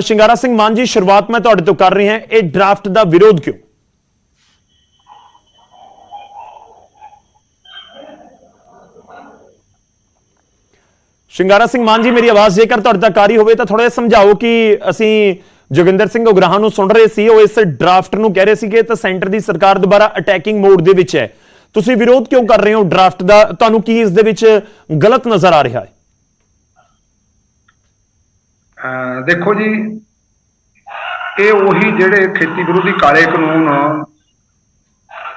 ਸ਼ਿੰਗਾਰਾ ਸਿੰਘ ਮਾਨ ਜੀ, ਸ਼ੁਰੂਆਤ ਮੈਂ ਤੁਹਾਡੇ ਤੋਂ ਕਰ ਰਹੀ ਹਾਂ। ਇਹ ਡਰਾਫਟ ਦਾ ਵਿਰੋਧ ਕਿਉਂ? ਸ਼ਿੰਗਾਰਾ ਸਿੰਘ ਮਾਨ ਜੀ, ਮੇਰੀ ਆਵਾਜ਼ ਜੇਕਰ ਤੁਹਾਡੇ ਤੱਕ ਆ ਰਹੀ ਹੋਵੇ ਤਾਂ ਥੋੜਾ ਜਿਹਾ ਸਮਝਾਓ ਕਿ ਅਸੀਂ ਜੋਗਿੰਦਰ ਸਿੰਘ ਉਗਰਾਹਾਂ ਨੂੰ ਸੁਣ ਰਹੇ ਸੀ, ਉਹ ਇਸ ਡਰਾਫਟ ਨੂੰ ਕਹਿ ਰਹੇ ਸੀ ਕਿ ਤਾਂ ਸੈਂਟਰ ਦੀ ਸਰਕਾਰ ਦੁਬਾਰਾ ਅਟੈਕਿੰਗ ਮੋਡ ਦੇ ਵਿੱਚ ਹੈ। ਤੁਸੀਂ ਵਿਰੋਧ ਕਿਉਂ ਕਰ ਰਹੇ ਹੋ ਡਰਾਫਟ ਦਾ? ਤੁਹਾਨੂੰ ਕੀ ਇਸ ਦੇ ਵਿੱਚ ਗਲਤ ਨਜ਼ਰ ਆ ਰਿਹਾ ਹੈ? ਦੇਖੋ ਜੀ ਇਹ ਉਹੀ ਜਿਹੜੇ ਖੇਤੀ ਵਿਰੋਧੀ ਕਾਲੇ ਕਾਨੂੰਨ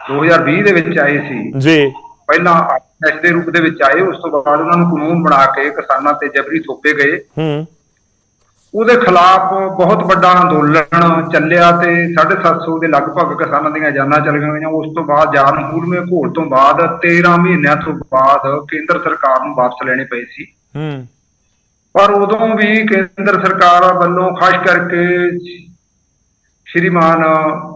2020 ਦੇ ਵਿੱਚ ਆਏ ਸੀ। ਜੀ। ਪਹਿਲਾਂ ਐਸ ਦੇ ਰੂਪ ਦੇ ਵਿੱਚ ਆਏ ਉਸ ਤੋਂ ਬਾਅਦ ਉਹਨਾਂ ਨੂੰ ਕਾਨੂੰਨ ਬਣਾ ਕੇ ਕਿਸਾਨਾਂ ਤੇ ਜਬਰੀ ਥੋਪੇ ਗਏ। ਹੂੰ। ਉਹਦੇ ਖਿਲਾਫ ਬਹੁਤ ਵੱਡਾ ਅੰਦੋਲਨ ਚੱਲਿਆ ਤੇ 750 ਦੇ ਲਗਭਗ ਕਿਸਾਨਾਂ ਦੀਆਂ ਜਾਨਾਂ ਚਲੀਆਂ ਗਈਆਂ। ਉਸ ਤੋਂ ਬਾਅਦ ਜਾਨ ਮੂਲਵੇਂ ਘੋਲ ਤੋਂ ਬਾਅਦ 13 ਮਹੀਨਿਆਂ ਤੋਂ ਬਾਅਦ ਕੇਂਦਰ ਸਰਕਾਰ ਨੂੰ ਵਾਪਸ ਲੈਣੇ ਪਏ ਸੀ। ਹੂੰ। ਪਰ ਉਦੋਂ ਵੀ ਕੇਂਦਰ ਸਰਕਾਰ ਵੱਲੋਂ ਖਾਸ ਕਰਕੇ ਸ਼੍ਰੀਮਾਨ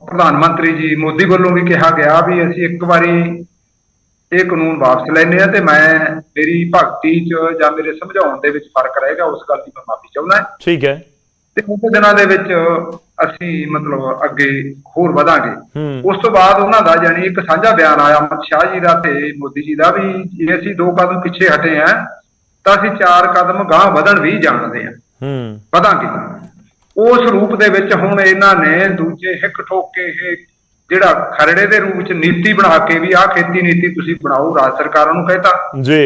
ਪ੍ਰਧਾਨ ਮੰਤਰੀ ਜੀ ਮੋਦੀ ਵੱਲੋਂ ਵੀ ਕਿਹਾ ਗਿਆ ਵੀ ਅਸੀਂ ਇੱਕ ਵਾਰੀ ਇਹ ਕਾਨੂੰਨ ਵਾਪਸ ਲੈਣੇ ਆ ਤੇ ਮੈਂ ਮੇਰੀ ਭਗਤੀ ਚ ਜਾਂ ਮੇਰੇ ਸਮਝਾਉਣ ਦੇ ਵਿੱਚ ਫ਼ਰਕ ਰਹੇਗਾ ਉਸ ਗੱਲ ਦੀ ਮੈਂ ਮਾਫੀ ਚਾਹੁੰਦਾ ਠੀਕ ਹੈ। ਤੇ ਉਹਦੇ ਦਿਨਾਂ ਦੇ ਵਿੱਚ ਅਸੀਂ ਮਤਲਬ ਅੱਗੇ ਹੋਰ ਵਧਾਂਗੇ। ਉਸ ਤੋਂ ਬਾਅਦ ਉਹਨਾਂ ਦਾ ਯਾਨੀ ਇੱਕ ਸਾਂਝਾ ਬਿਆਨ ਆਇਆ ਅਮਿਤ ਸ਼ਾਹ ਜੀ ਦਾ ਤੇ ਮੋਦੀ ਜੀ ਦਾ ਵੀ ਜੇ ਅਸੀਂ ਦੋ ਕਦਮ ਪਿੱਛੇ ਹਟੇ ਆ ਤਾਂ ਅਸੀਂ ਚਾਰ ਕਦਮ ਗਾਂਹ ਵਧਣ ਵੀ ਜਾਣਦੇ ਆ ਹੂੰ। ਵਧਾਂਗੇ ਉਸ ਰੂਪ ਦੇ ਵਿੱਚ ਹੁਣ ਇਹਨਾਂ ਨੇ ਦੂਜੇ ਹਿੱਕ ਠੋਕ ਕੇ ਇਹ ਜਿਹੜਾ ਖਰੜੇ ਦੇ ਰੂਪ ਚ ਨੀਤੀ ਬਣਾ ਕੇ ਵੀ ਆਹ ਖੇਤੀ ਨੀਤੀ ਤੁਸੀਂ ਬਣਾਓ ਰਾਜ ਸਰਕਾਰਾਂ ਨੂੰ ਕਹਿਤਾ। ਜੀ।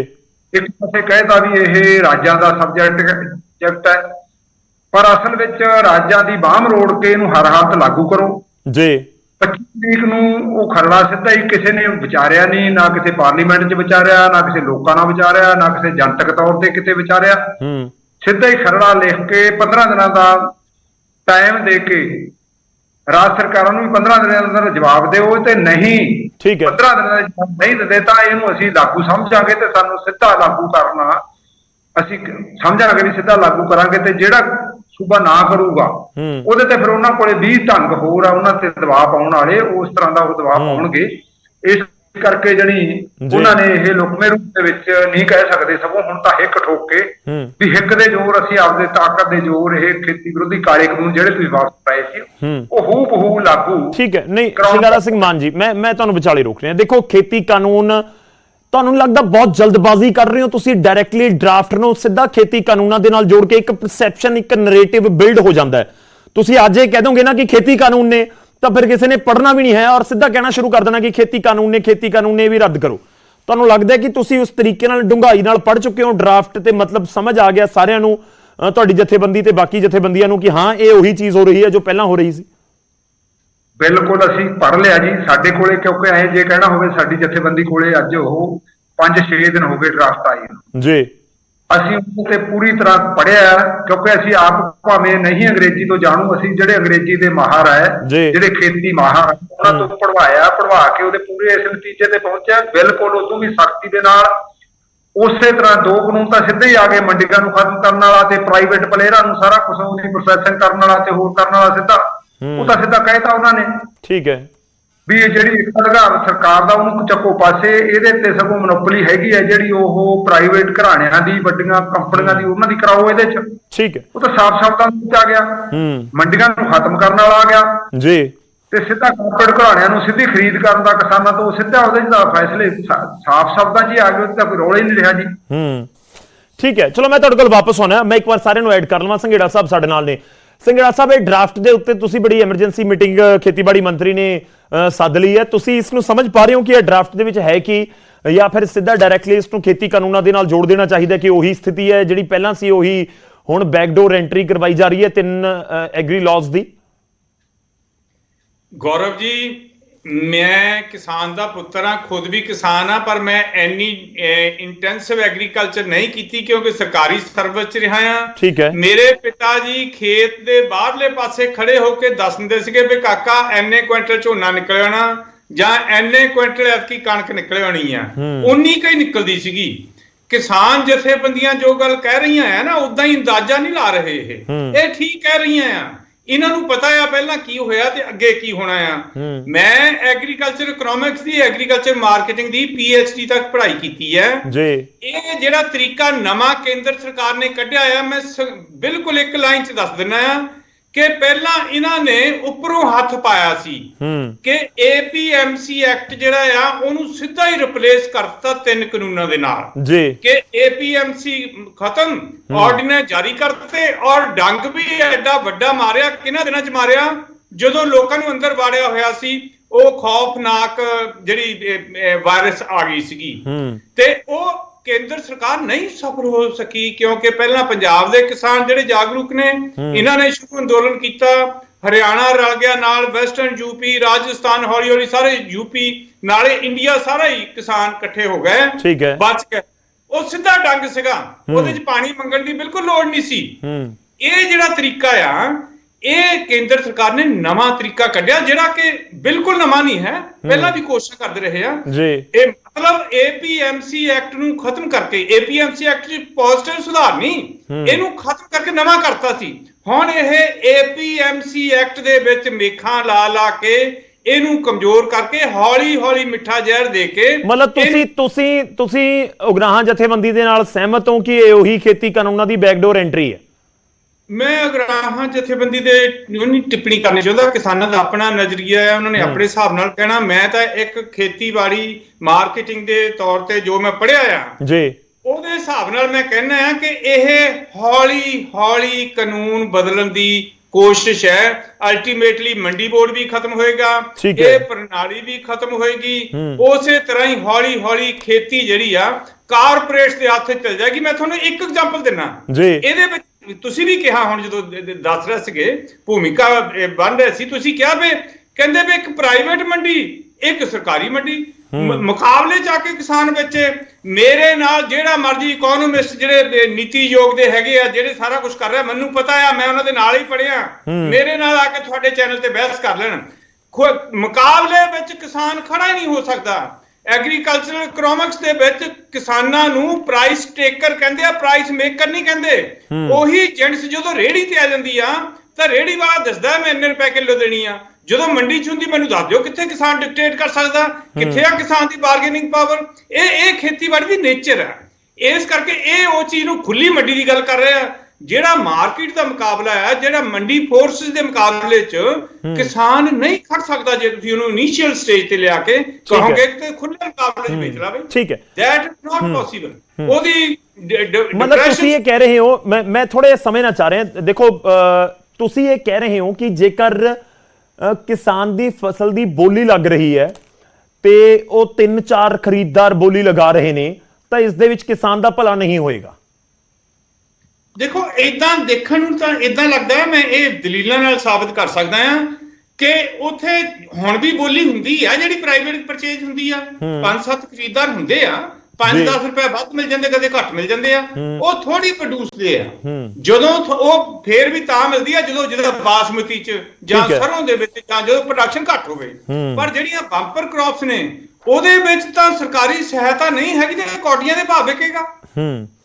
ਇੱਕ ਪਾਸੇ ਕਹਿਤਾ ਵੀ ਇਹ ਰਾਜਾਂ ਦਾ ਸਬਜੈਕਟ ਸਬਜੈਕਟ ਹੈ। ਪਰ ਅਸਲ ਵਿੱਚ ਰਾਜਾਂ ਦੀ ਬਾਹਮ ਰੋੜ ਕੇ ਇਹਨੂੰ ਹਰ ਹਾਲਤ ਲਾਗੂ ਕਰੋ। ਜੀ। 25 ਤਰੀਕ ਨੂੰ ਉਹ ਖਰੜਾ ਸਿੱਧਾ ਹੀ ਕਿਸੇ ਨੇ ਵਿਚਾਰਿਆ ਨਹੀਂ ਨਾ ਕਿਸੇ ਪਾਰਲੀਮੈਂਟ 'ਚ ਵਿਚਾਰਿਆ ਨਾ ਕਿਸੇ ਲੋਕਾਂ ਨਾਲ ਵਿਚਾਰਿਆ ਨਾ ਕਿਸੇ ਜਨਤਕ ਤੌਰ ਤੇ ਕਿਤੇ ਵਿਚਾਰਿਆ। ਹੂੰ। ਸਿੱਧਾ ਹੀ ਖਰੜਾ ਲਿਖ ਕੇ 15 ਦਿਨਾਂ ਦਾ ਟਾਈਮ ਦੇ ਕੇ ਰਾਜ ਸਰਕਾਰਾਂ ਨੂੰ ਵੀ 15 ਦਿਨਾਂ ਦੇ ਅੰਦਰ ਜਵਾਬ ਦਿਓ ਤੇ ਨਹੀਂ ਠੀਕ ਹੈ। 15 ਦਿਨਾਂ ਦਾ ਜਵਾਬ ਨਹੀਂ ਦਿੰਦੇ ਤਾਂ ਇਹਨੂੰ ਅਸੀਂ ਲਾਗੂ ਸਮਝਾਂਗੇ ਤੇ ਸਾਨੂੰ ਸਿੱਧਾ ਲਾਗੂ ਕਰਨਾ ਅਸੀਂ ਸਮਝਾਂਗੇ ਵੀ ਸਿੱਧਾ ਲਾਗੂ ਕਰਾਂਗੇ ਤੇ ਜਿਹੜਾ ਸੂਬਾ ਨਾ ਕਰੂਗਾ। ਉਹਦੇ ਤੇ ਫਿਰ ਉਹਨਾਂ ਕੋਲੇ 20 ਢੰਗ ਹੋਰ ਆ ਉਹਨਾਂ ਤੇ ਦਬਾਅ ਪਾਉਣ ਵਾਲੇ ਉਸ ਤਰ੍ਹਾਂ ਦਾ ਉਹ ਦਬਾਅ। ਪਾਉਣਗੇ। ਇਸ ਕਰਕੇ ਜਣੀ। ਉਹਨਾਂ ਨੇ ਇਹ ਲੁਕਮੇ ਰੂਪ ਦੇ ਵਿੱਚ ਨਹੀਂ ਕਹਿ ਸਕਦੇ ਸਗੋਂ ਹੁਣ ਤਾਂ ਹਿੱਕ ਠੋਕ ਕੇ ਵੀ ਹਿੱਕ ਦੇ ਜ਼ੋਰ ਅਸੀਂ ਆਪਦੇ ਤਾਕਤ ਦੇ ਜ਼ੋਰ ਇਹ ਖੇਤੀ ਵਿਰੋਧੀ ਕਾਲੇ ਕਾਨੂੰਨ ਜਿਹੜੇ ਤੁਸੀਂ ਵਾਪਸ ਪਾਏ ਸੀ ਉਹ ਹੂ ਬਹੂ ਲਾਗੂ ਠੀਕ ਹੈ। ਨਹੀਂ ਸ਼ਿੰਗਾਰਾ ਸਿੰਘ ਮਾਨ ਜੀ ਮੈਂ ਮੈਂ ਤੁਹਾਨੂੰ ਵਿਚਾਲੇ ਰੋਕ ਰਿਹਾ। ਦੇਖੋ ਖੇਤੀ ਕਾਨੂੰਨ ਤੁਹਾਨੂੰ ਲੱਗਦਾ ਬਹੁਤ ਜਲਦਬਾਜ਼ੀ ਕਰ ਰਹੇ ਹੋ ਤੁਸੀਂ ਡਾਇਰੈਕਟਲੀ ਡਰਾਫਟ ਨੂੰ ਸਿੱਧਾ ਖੇਤੀ ਕਾਨੂੰਨਾਂ ਦੇ ਨਾਲ ਜੋੜ ਕੇ ਇੱਕ ਪਰਸੈਪਸ਼ਨ ਇੱਕ ਨੈਰੇਟਿਵ ਬਿਲਡ ਹੋ ਜਾਂਦਾ ਹੈ। ਤੁਸੀਂ ਅੱਜ ਇਹ ਕਹਿ ਦੋਗੇ ਨਾ ਕਿ ਖੇਤੀ ਕਾਨੂੰਨ ਨੇ, ਤਾਂ ਫਿਰ ਕਿਸੇ ਨੇ ਪੜ੍ਹਨਾ ਵੀ ਨਹੀਂ ਹੈ ਔਰ ਸਿੱਧਾ ਕਹਿਣਾ ਸ਼ੁਰੂ ਕਰ ਦੇਣਾ ਕਿ ਖੇਤੀ ਕਾਨੂੰਨ ਨੇ, ਖੇਤੀ ਕਾਨੂੰਨ ਨੇ ਵੀ ਰੱਦ ਕਰੋ। ਤੁਹਾਨੂੰ ਲੱਗਦਾ ਕਿ ਤੁਸੀਂ ਉਸ ਤਰੀਕੇ ਨਾਲ ਡੂੰਘਾਈ ਨਾਲ ਪੜ੍ਹ ਚੁੱਕੇ ਹੋ ਡਰਾਫਟ ਤੇ ਮਤਲਬ ਸਮਝ ਆ ਗਿਆ ਸਾਰਿਆਂ ਨੂੰ ਤੁਹਾਡੀ ਜਥੇਬੰਦੀ ਤੇ ਬਾਕੀ ਜਥੇਬੰਦੀਆਂ ਨੂੰ ਕਿ ਹਾਂ, ਇਹ ਉਹੀ ਚੀਜ਼ ਹੋ ਰਹੀ ਹੈ ਜੋ ਪਹਿਲਾਂ ਹੋ ਰਹੀ ਸੀ। ਬਿਲਕੁਲ ਅਸੀਂ ਪੜ ਲਿਆ ਜੀ ਸਾਡੇ ਕੋਲੇ ਕਿਉਂਕਿ ਐ ਜੇ ਕਹਿਣਾ ਹੋਵੇ ਸਾਡੀ ਜਥੇਬੰਦੀ ਕੋਲੇ ਅੱਜ ਉਹ 5-6 ਦਿਨ ਹੋ ਗਏ ਡਰਾਫਟ ਆਈ ਨੂੰ। ਜੀ। ਅਸੀਂ ਉਹਨੂੰ ਤੇ ਪੂਰੀ ਤਰ੍ਹਾਂ ਪੜਿਆ ਕਿਉਂਕਿ ਅਸੀਂ ਆਪ ਭਾਵੇਂ ਨਹੀਂ ਅੰਗਰੇਜ਼ੀ ਤੋਂ ਜਾਣੂ ਅਸੀਂ ਜਿਹੜੇ ਅੰਗਰੇਜ਼ੀ ਦੇ ਮਾਹਰ ਹੈ। ਜਿਹੜੇ ਖੇਤੀ ਮਾਹਰ ਉਹਨਾਂ ਤੋਂ ਪੜਵਾਇਆ ਪੜਵਾ ਕੇ ਉਹਦੇ ਪੂਰੇ ਇਸ ਨਤੀਜੇ ਤੇ ਪਹੁੰਚਿਆ। ਬਿਲਕੁਲ ਉਦੋਂ ਵੀ ਸਖਤੀ ਦੇ ਨਾਲ ਉਸੇ ਤਰ੍ਹਾਂ ਦੋ ਕਾਨੂੰਨ ਤਾਂ ਸਿੱਧੇ ਹੀ ਆ ਗਏ ਮੰਡੀਆਂ ਨੂੰ ਖਤਮ ਕਰਨ ਵਾਲਾ ਤੇ ਪ੍ਰਾਈਵੇਟ ਪਲੇਅਰਾਂ ਨੂੰ ਸਾਰਾ ਕੁਝ ਉਹਦੀ ਪ੍ਰੋਸੈਸਿੰਗ ਕਰਨ ਵਾਲਾ ਤੇ ਹੋਰ ਕਰਨ ਵਾਲਾ ਸਿੱਧਾ। ਉਹ ਤਾਂ ਸਿੱਧਾ ਕਹਿਤਾ ਉਹਨਾਂ ਨੇ ਠੀਕ ਹੈ। ਵੀ ਇਹ ਜਿਹੜੀ ਅਧਿਕਾਰ ਸਰਕਾਰ ਦਾ ਉਹਨੂੰ ਚੱਕੋ ਪਾਸੇ ਇਹਦੇ ਤੇ ਸਗੋਂ ਮੋਨੋਪੋਲੀ ਹੈਗੀ ਹੈ ਜਿਹੜੀ ਉਹ ਪ੍ਰਾਈਵੇਟ ਘਰਾਣਿਆਂ ਦੀ ਵੱਡੀਆਂ ਕੰਪਨੀਆਂ ਦੀ ਉਹਨਾਂ ਦੀ ਕਰਾਓ ਇਹਦੇ ਚ। ਠੀਕ ਹੈ। ਉਹ ਤਾਂ ਸਾਫ਼ ਸ਼ਬਦਾਂ ਵਿੱਚ ਆ ਗਿਆ। ਹੂੰ। ਮੰਡੀਆਂ ਨੂੰ ਖਤਮ ਕਰਨ ਵਾਲਾ ਆ ਗਿਆ। ਜੀ। ਤੇ ਸਿੱਧਾ ਕਾਰਪੋਰੇਟ ਘਰਾਣਿਆਂ ਨੂੰ ਸਿੱਧੀ ਖਰੀਦ ਕਰਨ ਦਾ ਕਿਸਾਨਾਂ ਤੋਂ ਸਿੱਧਾ ਉਹਦੇ ਤਾਂ ਫੈਸਲੇ ਸਾਫ਼ ਸ਼ਬਦਾਂ 'ਚ ਆ ਗਏ ਤਾਂ ਕੋਈ ਰੌਲਾ ਹੀ ਨਹੀਂ ਰਿਹਾ ਜੀ। ਹੂੰ। ਠੀਕ ਹੈ। ਚਲੋ ਮੈਂ ਤੁਹਾਡੇ ਕੋਲ ਵਾਪਸ ਆਉਣਾ। ਮੈਂ ਇੱਕ ਵਾਰ ਸਾਰਿਆਂ ਨੂੰ ਐਡ ਕਰ ਲਵਾਂ। ਸੰਘੇੜਾ ਸਾਹਿਬ ਸਾਡੇ ਨਾਲ ਨੇ। ਸੰਘੇੜਾ ਸਾਹਿਬ, ਇਹ ਡਰਾਫਟ ਦੇ ਉੱਤੇ ਤੁਸੀਂ ਬੜੀ ਐਮਰਜੈਂਸੀ ਮੀਟਿੰਗ ਖੇਤੀਬਾੜੀ ਮੰਤਰੀ ਨੇ ਸੱਦ ਲਈ ਹੈ। ਤੁਸੀਂ ਇਸ ਨੂੰ ਸਮਝ ਪਾ ਰਹੇ ਹੋ ਕਿ ਇਹ ਡਰਾਫਟ ਦੇ ਵਿੱਚ ਹੈ ਕਿ? ਜਾਂ ਫਿਰ ਸਿੱਧਾ ਡਾਇਰੈਕਟਲੀ ਇਸ ਨੂੰ ਖੇਤੀ ਕਾਨੂੰਨਾਂ ਦੇ ਨਾਲ ਜੋੜ ਦੇਣਾ ਚਾਹੀਦਾ ਕਿ ਉਹੀ ਸਥਿਤੀ ਹੈ ਜਿਹੜੀ ਪਹਿਲਾਂ ਸੀ, ਉਹੀ ਹੁਣ ਬੈਕਡੋਰ ਐਂਟਰੀ ਕਰਵਾਈ ਜਾ ਰਹੀ ਹੈ ਤਿੰਨ ਐਗਰੀ ਲਾਜ਼ ਦੀ? ਗੌਰਵ ਜੀ ਮੈਂ ਕਿਸਾਨ ਦਾ ਪੁੱਤਰ ਹਾਂ ਖੁਦ ਵੀ ਕਿਸਾਨ ਹਾਂ ਪਰ ਮੈਂ ਐਨੀ ਇੰਟੈਂਸਿਵ ਐਗਰੀਕਲਚਰ ਨਹੀਂ ਕੀਤੀ ਕਿਉਂਕਿ ਸਰਕਾਰੀ ਸਰਵਿਸ ਚ ਰਿਹਾ ਹਾਂ। ਠੀਕ ਹੈ। ਮੇਰੇ ਪਿਤਾ ਜੀ ਖੇਤ ਦੇ ਬਾਹਰਲੇ ਪਾਸੇ ਖੜੇ ਹੋ ਕੇ ਦੱਸ ਦਿੰਦੇ ਸੀਗੇ ਵੀ ਕਾਕਾ ਐਨੇ ਕੁਇੰਟਲ ਝੋਨਾ ਨਿਕਲ ਆਣਾ ਜਾਂ ਐਨੇ ਕੁਇੰਟਲ ਐਤਕੀ ਕਣਕ ਨਿਕਲ ਆਣੀ ਆ। ਉਨੀ ਕਈ ਨਿਕਲਦੀ ਸੀਗੀ। ਕਿਸਾਨ ਜਥੇਬੰਦੀਆਂ ਜੋ ਗੱਲ ਕਹਿ ਰਹੀਆਂ ਆ ਨਾ ਉਦਾਂ ਹੀ ਅੰਦਾਜ਼ਾ ਨਹੀਂ ਲਾ ਰਹੇ ਇਹ। ਇਹ ਠੀਕ ਕਹਿ ਰਹੀਆਂ ਆ। ਇਹਨਾਂ ਨੂੰ ਪਤਾ ਆ ਪਹਿਲਾਂ ਕੀ ਹੋਇਆ ਤੇ ਅੱਗੇ ਕੀ ਹੋਣਾ ਆ। ਮੈਂ ਐਗਰੀਕਲਚਰ ਇਕਨੋਮਿਕਸ ਦੀ ਐਗਰੀਕਲਚਰ ਮਾਰਕੀਟਿੰਗ ਦੀ ਡੀ ਤੱਕ ਪੜ੍ਹਾਈ ਕੀਤੀ ਹੈ ਜੀ। ਇਹ ਜਿਹੜਾ ਤਰੀਕਾ ਨਵਾਂ ਕੇਂਦਰ ਸਰਕਾਰ ਨੇ ਕੱਢਿਆ ਆ ਮੈਂ ਬਿਲਕੁਲ ਇੱਕ ਲਾਈਨ 'ਚ ਦੱਸ ਦਿੰਨਾ ਆ। ਕਿ ਪਹਿਲਾਂ ਇਹਨਾਂ ਨੇ ਉੱਪਰੋਂ ਹੱਥ ਪਾਇਆ ਸੀ ਕਿ APMC ਐਕਟ ਜਿਹੜਾ ਆ ਉਹਨੂੰ ਸਿੱਧਾ ਹੀ ਰਿਪਲੇਸ ਕਰਤਾ ਤਿੰਨ ਕਾਨੂੰਨਾਂ ਦੇ ਨਾਲ। ਜੀ। ਕਿ APMC ਖਤਮ ਆਰਡੀਨੈਂਸ ਜਾਰੀ ਕਰਤੇ ਔਰ ਡੰਗ ਵੀ ਐਡਾ ਵੱਡਾ ਮਾਰਿਆ ਕਿਹਨਾਂ ਦਿਨਾਂ ਚ ਮਾਰਿਆ? ਜਦੋਂ ਲੋਕਾਂ ਨੂੰ ਅੰਦਰ ਵਾੜਿਆ ਹੋਇਆ ਸੀ ਉਹ ਖੌਫਨਾਕ ਜਿਹੜੀ ਵਾਇਰਸ ਆ ਗਈ ਸੀਗੀ। ਤੇ ਉਹ ਕੇਂਦਰ ਸਰਕਾਰ ਨਹੀਂ ਸਫਲ ਹੋ ਸਕੀ ਕਿਉਂਕਿ ਪਹਿਲਾਂ ਪੰਜਾਬ ਦੇ ਕਿਸਾਨ ਜਿਹੜੇ ਜਾਗਰੂਕ ਨੇ ਇਹਨਾਂ ਨੇ ਸ਼ੁਰੂ ਅੰਦੋਲਨ ਕੀਤਾ। ਹਰਿਆਣਾ ਰਲ ਗਿਆ ਨਾਲ ਵੈਸਟਰਨ ਯੂਪੀ ਰਾਜਸਥਾਨ ਹੌਲੀ ਹੌਲੀ ਸਾਰੇ ਯੂਪੀ ਨਾਲੇ ਇੰਡੀਆ ਸਾਰਾ ਹੀ ਕਿਸਾਨ ਇਕੱਠੇ ਹੋ ਗਏ। ਠੀਕ ਹੈ। ਬਚ ਗਏ। ਉਹ ਸਿੱਧਾ ਡੰਗ ਸੀਗਾ। ਉਹਦੇ 'ਚ ਪਾਣੀ ਮੰਗਣ ਦੀ ਬਿਲਕੁਲ ਲੋੜ ਨਹੀਂ ਸੀ। ਇਹ ਜਿਹੜਾ ਤਰੀਕਾ ਆ ਇਹ ਕੇਂਦਰ ਸਰਕਾਰ ਨੇ ਨਵਾਂ ਤਰੀਕਾ ਕੱਢਿਆ ਜਿਹੜਾ ਕਿ ਬਿਲਕੁਲ ਨਵਾਂ ਨਹੀਂ ਹੈ। ਪਹਿਲਾਂ ਵੀ ਕੋਸ਼ਿਸ਼ ਕਰਦੇ ਰਹੇ ਆ। ਜੀ। ਇਹ ਮਤਲਬ APMC ਐਕਟ ਨੂੰ ਖਤਮ ਕਰਕੇ APMC ਐਕਟ ਚ ਪੋਜ਼ਿਟਿਵ ਸੁਧਾਰ ਨਹੀਂ ਇਹਨੂੰ ਖਤਮ ਕਰਕੇ ਨਵਾਂ ਕਰਤਾ ਸੀ। ਹੁਣ ਇਹ APMC ਐਕਟ ਦੇ ਵਿੱਚ ਮੇਖਾਂ ਲਾ ਲਾ ਕੇ ਇਹਨੂੰ ਕਮਜ਼ੋਰ ਕਰਕੇ ਹੌਲੀ ਹੌਲੀ ਮਿੱਠਾ ਜ਼ਹਿਰ ਦੇ ਕੇ ਮਤਲਬ ਤੁਸੀਂ ਤੁਸੀਂ ਤੁਸੀਂ ਉਗਰਾਹਾਂ ਜਥੇਬੰਦੀ ਦੇ ਨਾਲ ਸਹਿਮਤ ਹੋ ਕਿ ਇਹ ਉਹੀ ਖੇਤੀ ਕਾਨੂੰਨਾਂ ਦੀ ਬੈਕਡੋਰ ਐਂਟਰੀ ਹੈ? ਮੈਂ ਅਗਰਾਹਾਂ ਜਥੇਬੰਦੀ ਦੇ ਨਹੀਂ ਟਿੱਪਣੀ ਕਰਨੀ ਚਾਹੁੰਦਾ ਕਿਸਾਨਾਂ ਦਾ ਆਪਣਾ ਨਜ਼ਰੀਆ ਹੈ ਉਹਨਾਂ ਨੇ ਆਪਣੇ ਹਿਸਾਬ ਨਾਲ ਕਹਿਣਾ ਮੈਂ ਤਾਂ ਇੱਕ ਖੇਤੀਬਾੜੀ ਮਾਰਕੀਟਿੰਗ ਦੇ ਤੌਰ ਤੇ ਜੋ ਮੈਂ ਪੜ੍ਹਿਆ ਆ ਜੀ। ਉਹਦੇ ਹਿਸਾਬ ਨਾਲ ਮੈਂ ਕਹਿੰਦਾ ਆ ਕਿ ਇਹ ਹੌਲੀ ਹੌਲੀ ਕਾਨੂੰਨ ਬਦਲਣ ਦੀ ਕੋਸ਼ਿਸ਼ ਹੈ। ਅਲਟੀਮੇਟਲੀ ਮੰਡੀ ਬੋਰਡ ਵੀ ਖਤਮ ਹੋਏਗਾ। ਇਹ ਪ੍ਰਣਾਲੀ ਵੀ ਖਤਮ ਹੋਏਗੀ। ਉਸੇ ਤਰ੍ਹਾਂ ਹੀ ਹੌਲੀ ਹੌਲੀ ਖੇਤੀ ਜਿਹੜੀ ਆ ਕਾਰਪੋਰੇਟਸ ਦੇ ਹੱਥ ਚਲ ਜਾਏਗੀ। ਮੈਂ ਤੁਹਾਨੂੰ ਇੱਕ ਐਗਜ਼ਾਮਪਲ ਦਿੰਨਾ ਜੀ। ਇਹਦੇ ਵਿੱਚ ਤੁਸੀਂ ਵੀ ਕਿਹਾ ਹੁਣ ਜਦੋਂ ਦੱਸ ਰਹੇ ਸੀਗੇ ਭੂਮਿਕਾ ਬਣ ਰਹੇ ਸੀ ਤੁਸੀਂ ਕਿਹਾ ਵੀ ਕਹਿੰਦੇ ਵੀ ਇੱਕ ਪ੍ਰਾਈਵੇਟ ਮੰਡੀ ਇੱਕ ਸਰਕਾਰੀ ਮੰਡੀ ਮੁਕਾਬਲੇ ਜਾ ਕੇ ਕਿਸਾਨ ਵੇਚੇ ਮੇਰੇ ਨਾਲ ਜਿਹੜਾ ਮਰਜ਼ੀ ਇਕਨੋਮਿਸਟ ਜਿਹੜੇ ਨੀਤੀ ਯੋਗ ਦੇ ਹੈਗੇ ਆ ਜਿਹੜੇ ਸਾਰਾ ਕੁਝ ਕਰ ਰਿਹਾ ਮੈਨੂੰ ਪਤਾ ਆ ਮੈਂ ਉਹਨਾਂ ਦੇ ਨਾਲ ਹੀ ਪੜਿਆ ਮੇਰੇ ਨਾਲ ਆ ਕੇ ਤੁਹਾਡੇ ਚੈਨਲ ਤੇ ਬਹਿਸ ਕਰ ਲੈਣ। ਮੁਕਾਬਲੇ ਵਿੱਚ ਕਿਸਾਨ ਖੜਾ ਹੀ ਨਹੀਂ ਹੋ ਸਕਦਾ। ਐਗਰੀਕਲਚਰਲ ਇਕਨੋਮਿਕਸ ਦੇ ਵਿੱਚ ਕਿਸਾਨਾਂ ਨੂੰ ਪ੍ਰਾਈਸ ਟੇਕਰ ਕਹਿੰਦੇ ਆ ਪ੍ਰਾਈਸ ਮੇਕਰ ਨਹੀਂ ਕਹਿੰਦੇ। ਉਹੀ ਜੈਂਟਸ ਜਦੋਂ ਰੇੜੀ ਤੇ ਆ ਜਾਂਦੀ ਆ ਤਾਂ ਰੇੜੀ ਵਾਲਾ ਦੱਸਦਾ ਮੈਂ ਇੰਨੇ ਰੁਪਏ ਕਿਲੋ ਦੇਣੀ ਆ। ਜਦੋਂ ਮੰਡੀ ਚ ਹੁੰਦੀ ਮੈਨੂੰ ਦੱਸ ਦਿਓ ਕਿੱਥੇ ਕਿਸਾਨ ਡਿਕਟੇਟ ਕਰ ਸਕਦਾ ਕਿੱਥੇ ਆ ਕਿਸਾਨ ਦੀ ਬਾਰਗੇਨਿੰਗ ਪਾਵਰ ਇਹ ਇਹ ਖੇਤੀਬਾੜੀ ਦੀ ਨੇਚਰ ਹੈ ਇਸ ਕਰਕੇ ਇਹ ਉਹ ਚੀਜ਼ ਨੂੰ ਖੁੱਲੀ ਮੰਡੀ ਦੀ ਗੱਲ ਕਰ ਰਹੇ। ਆ ਜਿਹੜਾ ਮਾਰਕੀਟ ਦਾ ਮੁਕਾਬਲਾ ਹੈ ਜਿਹੜਾ ਮੰਡੀ ਫੋਰਸਸ ਦੇ ਮੁਕਾਬਲੇ 'ਚ ਕਿਸਾਨ ਨਹੀਂ ਖੜ ਸਕਦਾ ਜੇ ਤੁਸੀਂ ਉਹਨੂੰ ਇਨੀਸ਼ੀਅਲ ਸਟੇਜ ਤੇ ਲਿਆ ਕੇ ਕਹੋਗੇ ਕਿ ਖੁੱਲੇ ਮੁਕਾਬਲੇ 'ਚ ਵੇਚ ਲਾਵੇ ਠੀਕ ਹੈ। ਦੈਟ ਇਜ਼ ਨਾਟ ਪੋਸੀਬਲ ਉਹਦੀ ਮਤਲਬ ਤੁਸੀਂ ਇਹ ਕਹਿ ਰਹੇ ਹੋ ਮੈਂ ਮੈਂ ਥੋੜੇ ਜਿਹਾ ਸਮਝਣਾ ਚਾਹ ਰਿਹਾ। ਦੇਖੋ ਤੁਸੀਂ ਇਹ ਕਹਿ ਰਹੇ ਹੋ ਕਿ ਜੇਕਰ ਕਿਸਾਨ ਦੀ ਫਸਲ ਦੀ ਬੋਲੀ ਲੱਗ ਰਹੀ ਹੈ ਤੇ ਉਹ ਤਿੰਨ ਚਾਰ ਖਰੀਦਦਾਰ ਬੋਲੀ ਲਗਾ ਰਹੇ ਨੇ ਤਾਂ ਇਸ ਦੇ ਵਿੱਚ ਕਿਸਾਨ ਦਾ ਭਲਾ ਨਹੀਂ ਹੋਏਗਾ। ਦੇਖੋ ਇਦਾਂ ਦੇਖਣ ਨੂੰ ਤਾਂ ਇਦਾਂ ਲੱਗਦਾ ਮੈਂ ਇਹ ਦਲੀਲਾਂ ਨਾਲ ਸਾਬਤ ਕਰ ਸਕਦਾ ਹਾਂ ਕਿ ਉਥੇ ਹੁਣ ਵੀ ਬੋਲੀ ਹੁੰਦੀ ਆ ਜਿਹੜੀ ਪ੍ਰਾਈਵੇਟ ਪਰਚੇਜ ਹੁੰਦੀ ਆ ਪੰਜ ਸੱਤ ਖਰੀਦਦਾਰ ਹੁੰਦੇ ਆ 5-10 ਰੁਪਏ ਵੱਧ ਮਿਲ ਜਾਂਦੇ ਕਦੇ ਘੱਟ ਮਿਲ ਜਾਂਦੇ ਆ ਉਹ ਥੋੜੀ ਪ੍ਰੋਡਿਊਸਦੇ ਆ। ਜਦੋਂ ਉਹ ਫੇਰ ਵੀ ਤਾਂ ਮਿਲਦੀ ਆ ਜਦੋਂ ਜਿਹਦਾ ਬਾਸਮਤੀ ਚ ਜਾਂ। ਸਰੋਂ ਦੇ ਵਿੱਚ ਜਾਂ ਜਦੋਂ ਪ੍ਰੋਡਕਸ਼ਨ ਘੱਟ ਹੋਵੇ। ਪਰ ਜਿਹੜੀਆਂ ਬੰਪਰ ਕ੍ਰੌਪਸ ਨੇ ਉਹਦੇ ਵਿੱਚ ਤਾਂ ਸਰਕਾਰੀ ਸਹਾਇਤਾ ਨਹੀਂ ਹੈਗੀ ਤੇ ਕੌਡੀਆਂ ਦੇ ਭਾਅ ਵਿਕੇਗਾ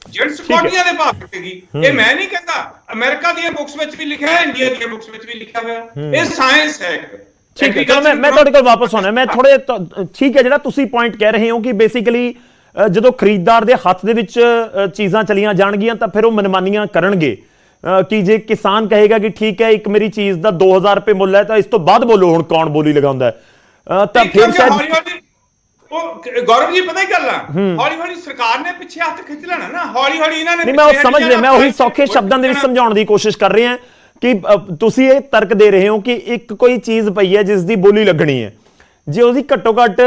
ਹੂੰ। ਜਿਹੜੀ ਸਕਿਉਰਟੀਆਂ ਦੇ ਭਾਅ ਵਿਕੇਗੀ ਇਹ ਮੈਂ ਨਹੀਂ ਕਹਿੰਦਾ ਅਮਰੀਕਾ ਦੀਆਂ ਬੁੱਕਸ ਵਿੱਚ ਵੀ ਲਿਖਿਆ ਹੈ ਇੰਡੀਆ ਦੀਆਂ ਬੁੱਕਸ ਵਿੱਚ ਵੀ ਲਿਖਿਆ ਹੋਇਆ। ਇਹ ਸਾਇੰਸ ਹੈ ਇੱਕ। ਠੀਕ ਹੈ ਚਲੋ ਮੈਂ ਮੈਂ ਤੁਹਾਡੇ ਕੋਲ ਵਾਪਸ ਆਉਣਾ ਮੈਂ ਥੋੜੇ ਠੀਕ ਹੈ ਜਿਹੜਾ ਤੁਸੀਂ ਪੁਆਇੰਟ ਕਹਿ ਰਹੇ ਹੋ ਕਿ ਬੇਸਿਕਲੀ ਜਦੋਂ ਖਰੀਦਦਾਰ ਦੇ ਹੱਥ ਦੇ ਵਿੱਚ ਚੀਜ਼ਾਂ ਚਲੀਆਂ ਜਾਣਗੀਆਂ ਤਾਂ ਫਿਰ ਉਹ ਮਨਮਾਨੀਆਂ ਕਰਨਗੇ। ਕਿ ਜੇ ਕਿਸਾਨ ਕਹੇਗਾ ਕਿ ਠੀਕ ਹੈ ਇੱਕ ਮੇਰੀ ਚੀਜ਼ ਦਾ 2000 ਰੁਪਏ ਮੁੱਲ ਹੈ ਤਾਂ ਇਸ ਤੋਂ ਬਾਅਦ ਬੋਲੋ ਹੁਣ ਕੌਣ ਬੋਲੀ ਲਗਾਉਂਦਾ ਹੈ। ਤਾਂ ਫਿਰ ਸ਼ਾਇਦ ਉਹ ਕ- ਗੌਰਵ ਜੀ ਪਤਾ ਹੀ ਗੱਲ ਆ? ਹੌਲੀ ਹੌਲੀ ਸਰਕਾਰ ਨੇ ਪਿੱਛੇ ਹੱਥ ਖਿੱਚ ਲੈਣਾ ਨਾ। ਹੌਲੀ ਹੌਲੀ ਇਹਨਾਂ ਨੇ ਨਹੀਂ ਮੈਂ ਉਹ ਸਮਝ ਰਿਹਾ ਮੈਂ ਉਹੀ ਸੌਖੇ ਸ਼ਬਦਾਂ ਦੇ ਵਿੱਚ ਸਮਝਾਉਣ ਦੀ ਕੋਸ਼ਿਸ਼ ਕਰ ਰਿਹਾ ਕਿ ਤੁਸੀਂ ਇਹ ਤਰਕ ਦੇ ਰਹੇ ਹੋ ਕਿ ਇੱਕ ਕੋਈ ਚੀਜ਼ ਪਈ ਹੈ ਜਿਸ ਦੀ ਬੋਲੀ ਲੱਗਣੀ ਹੈ। ਜੇ ਉਹਦੀ ਘੱਟੋ ਘੱਟ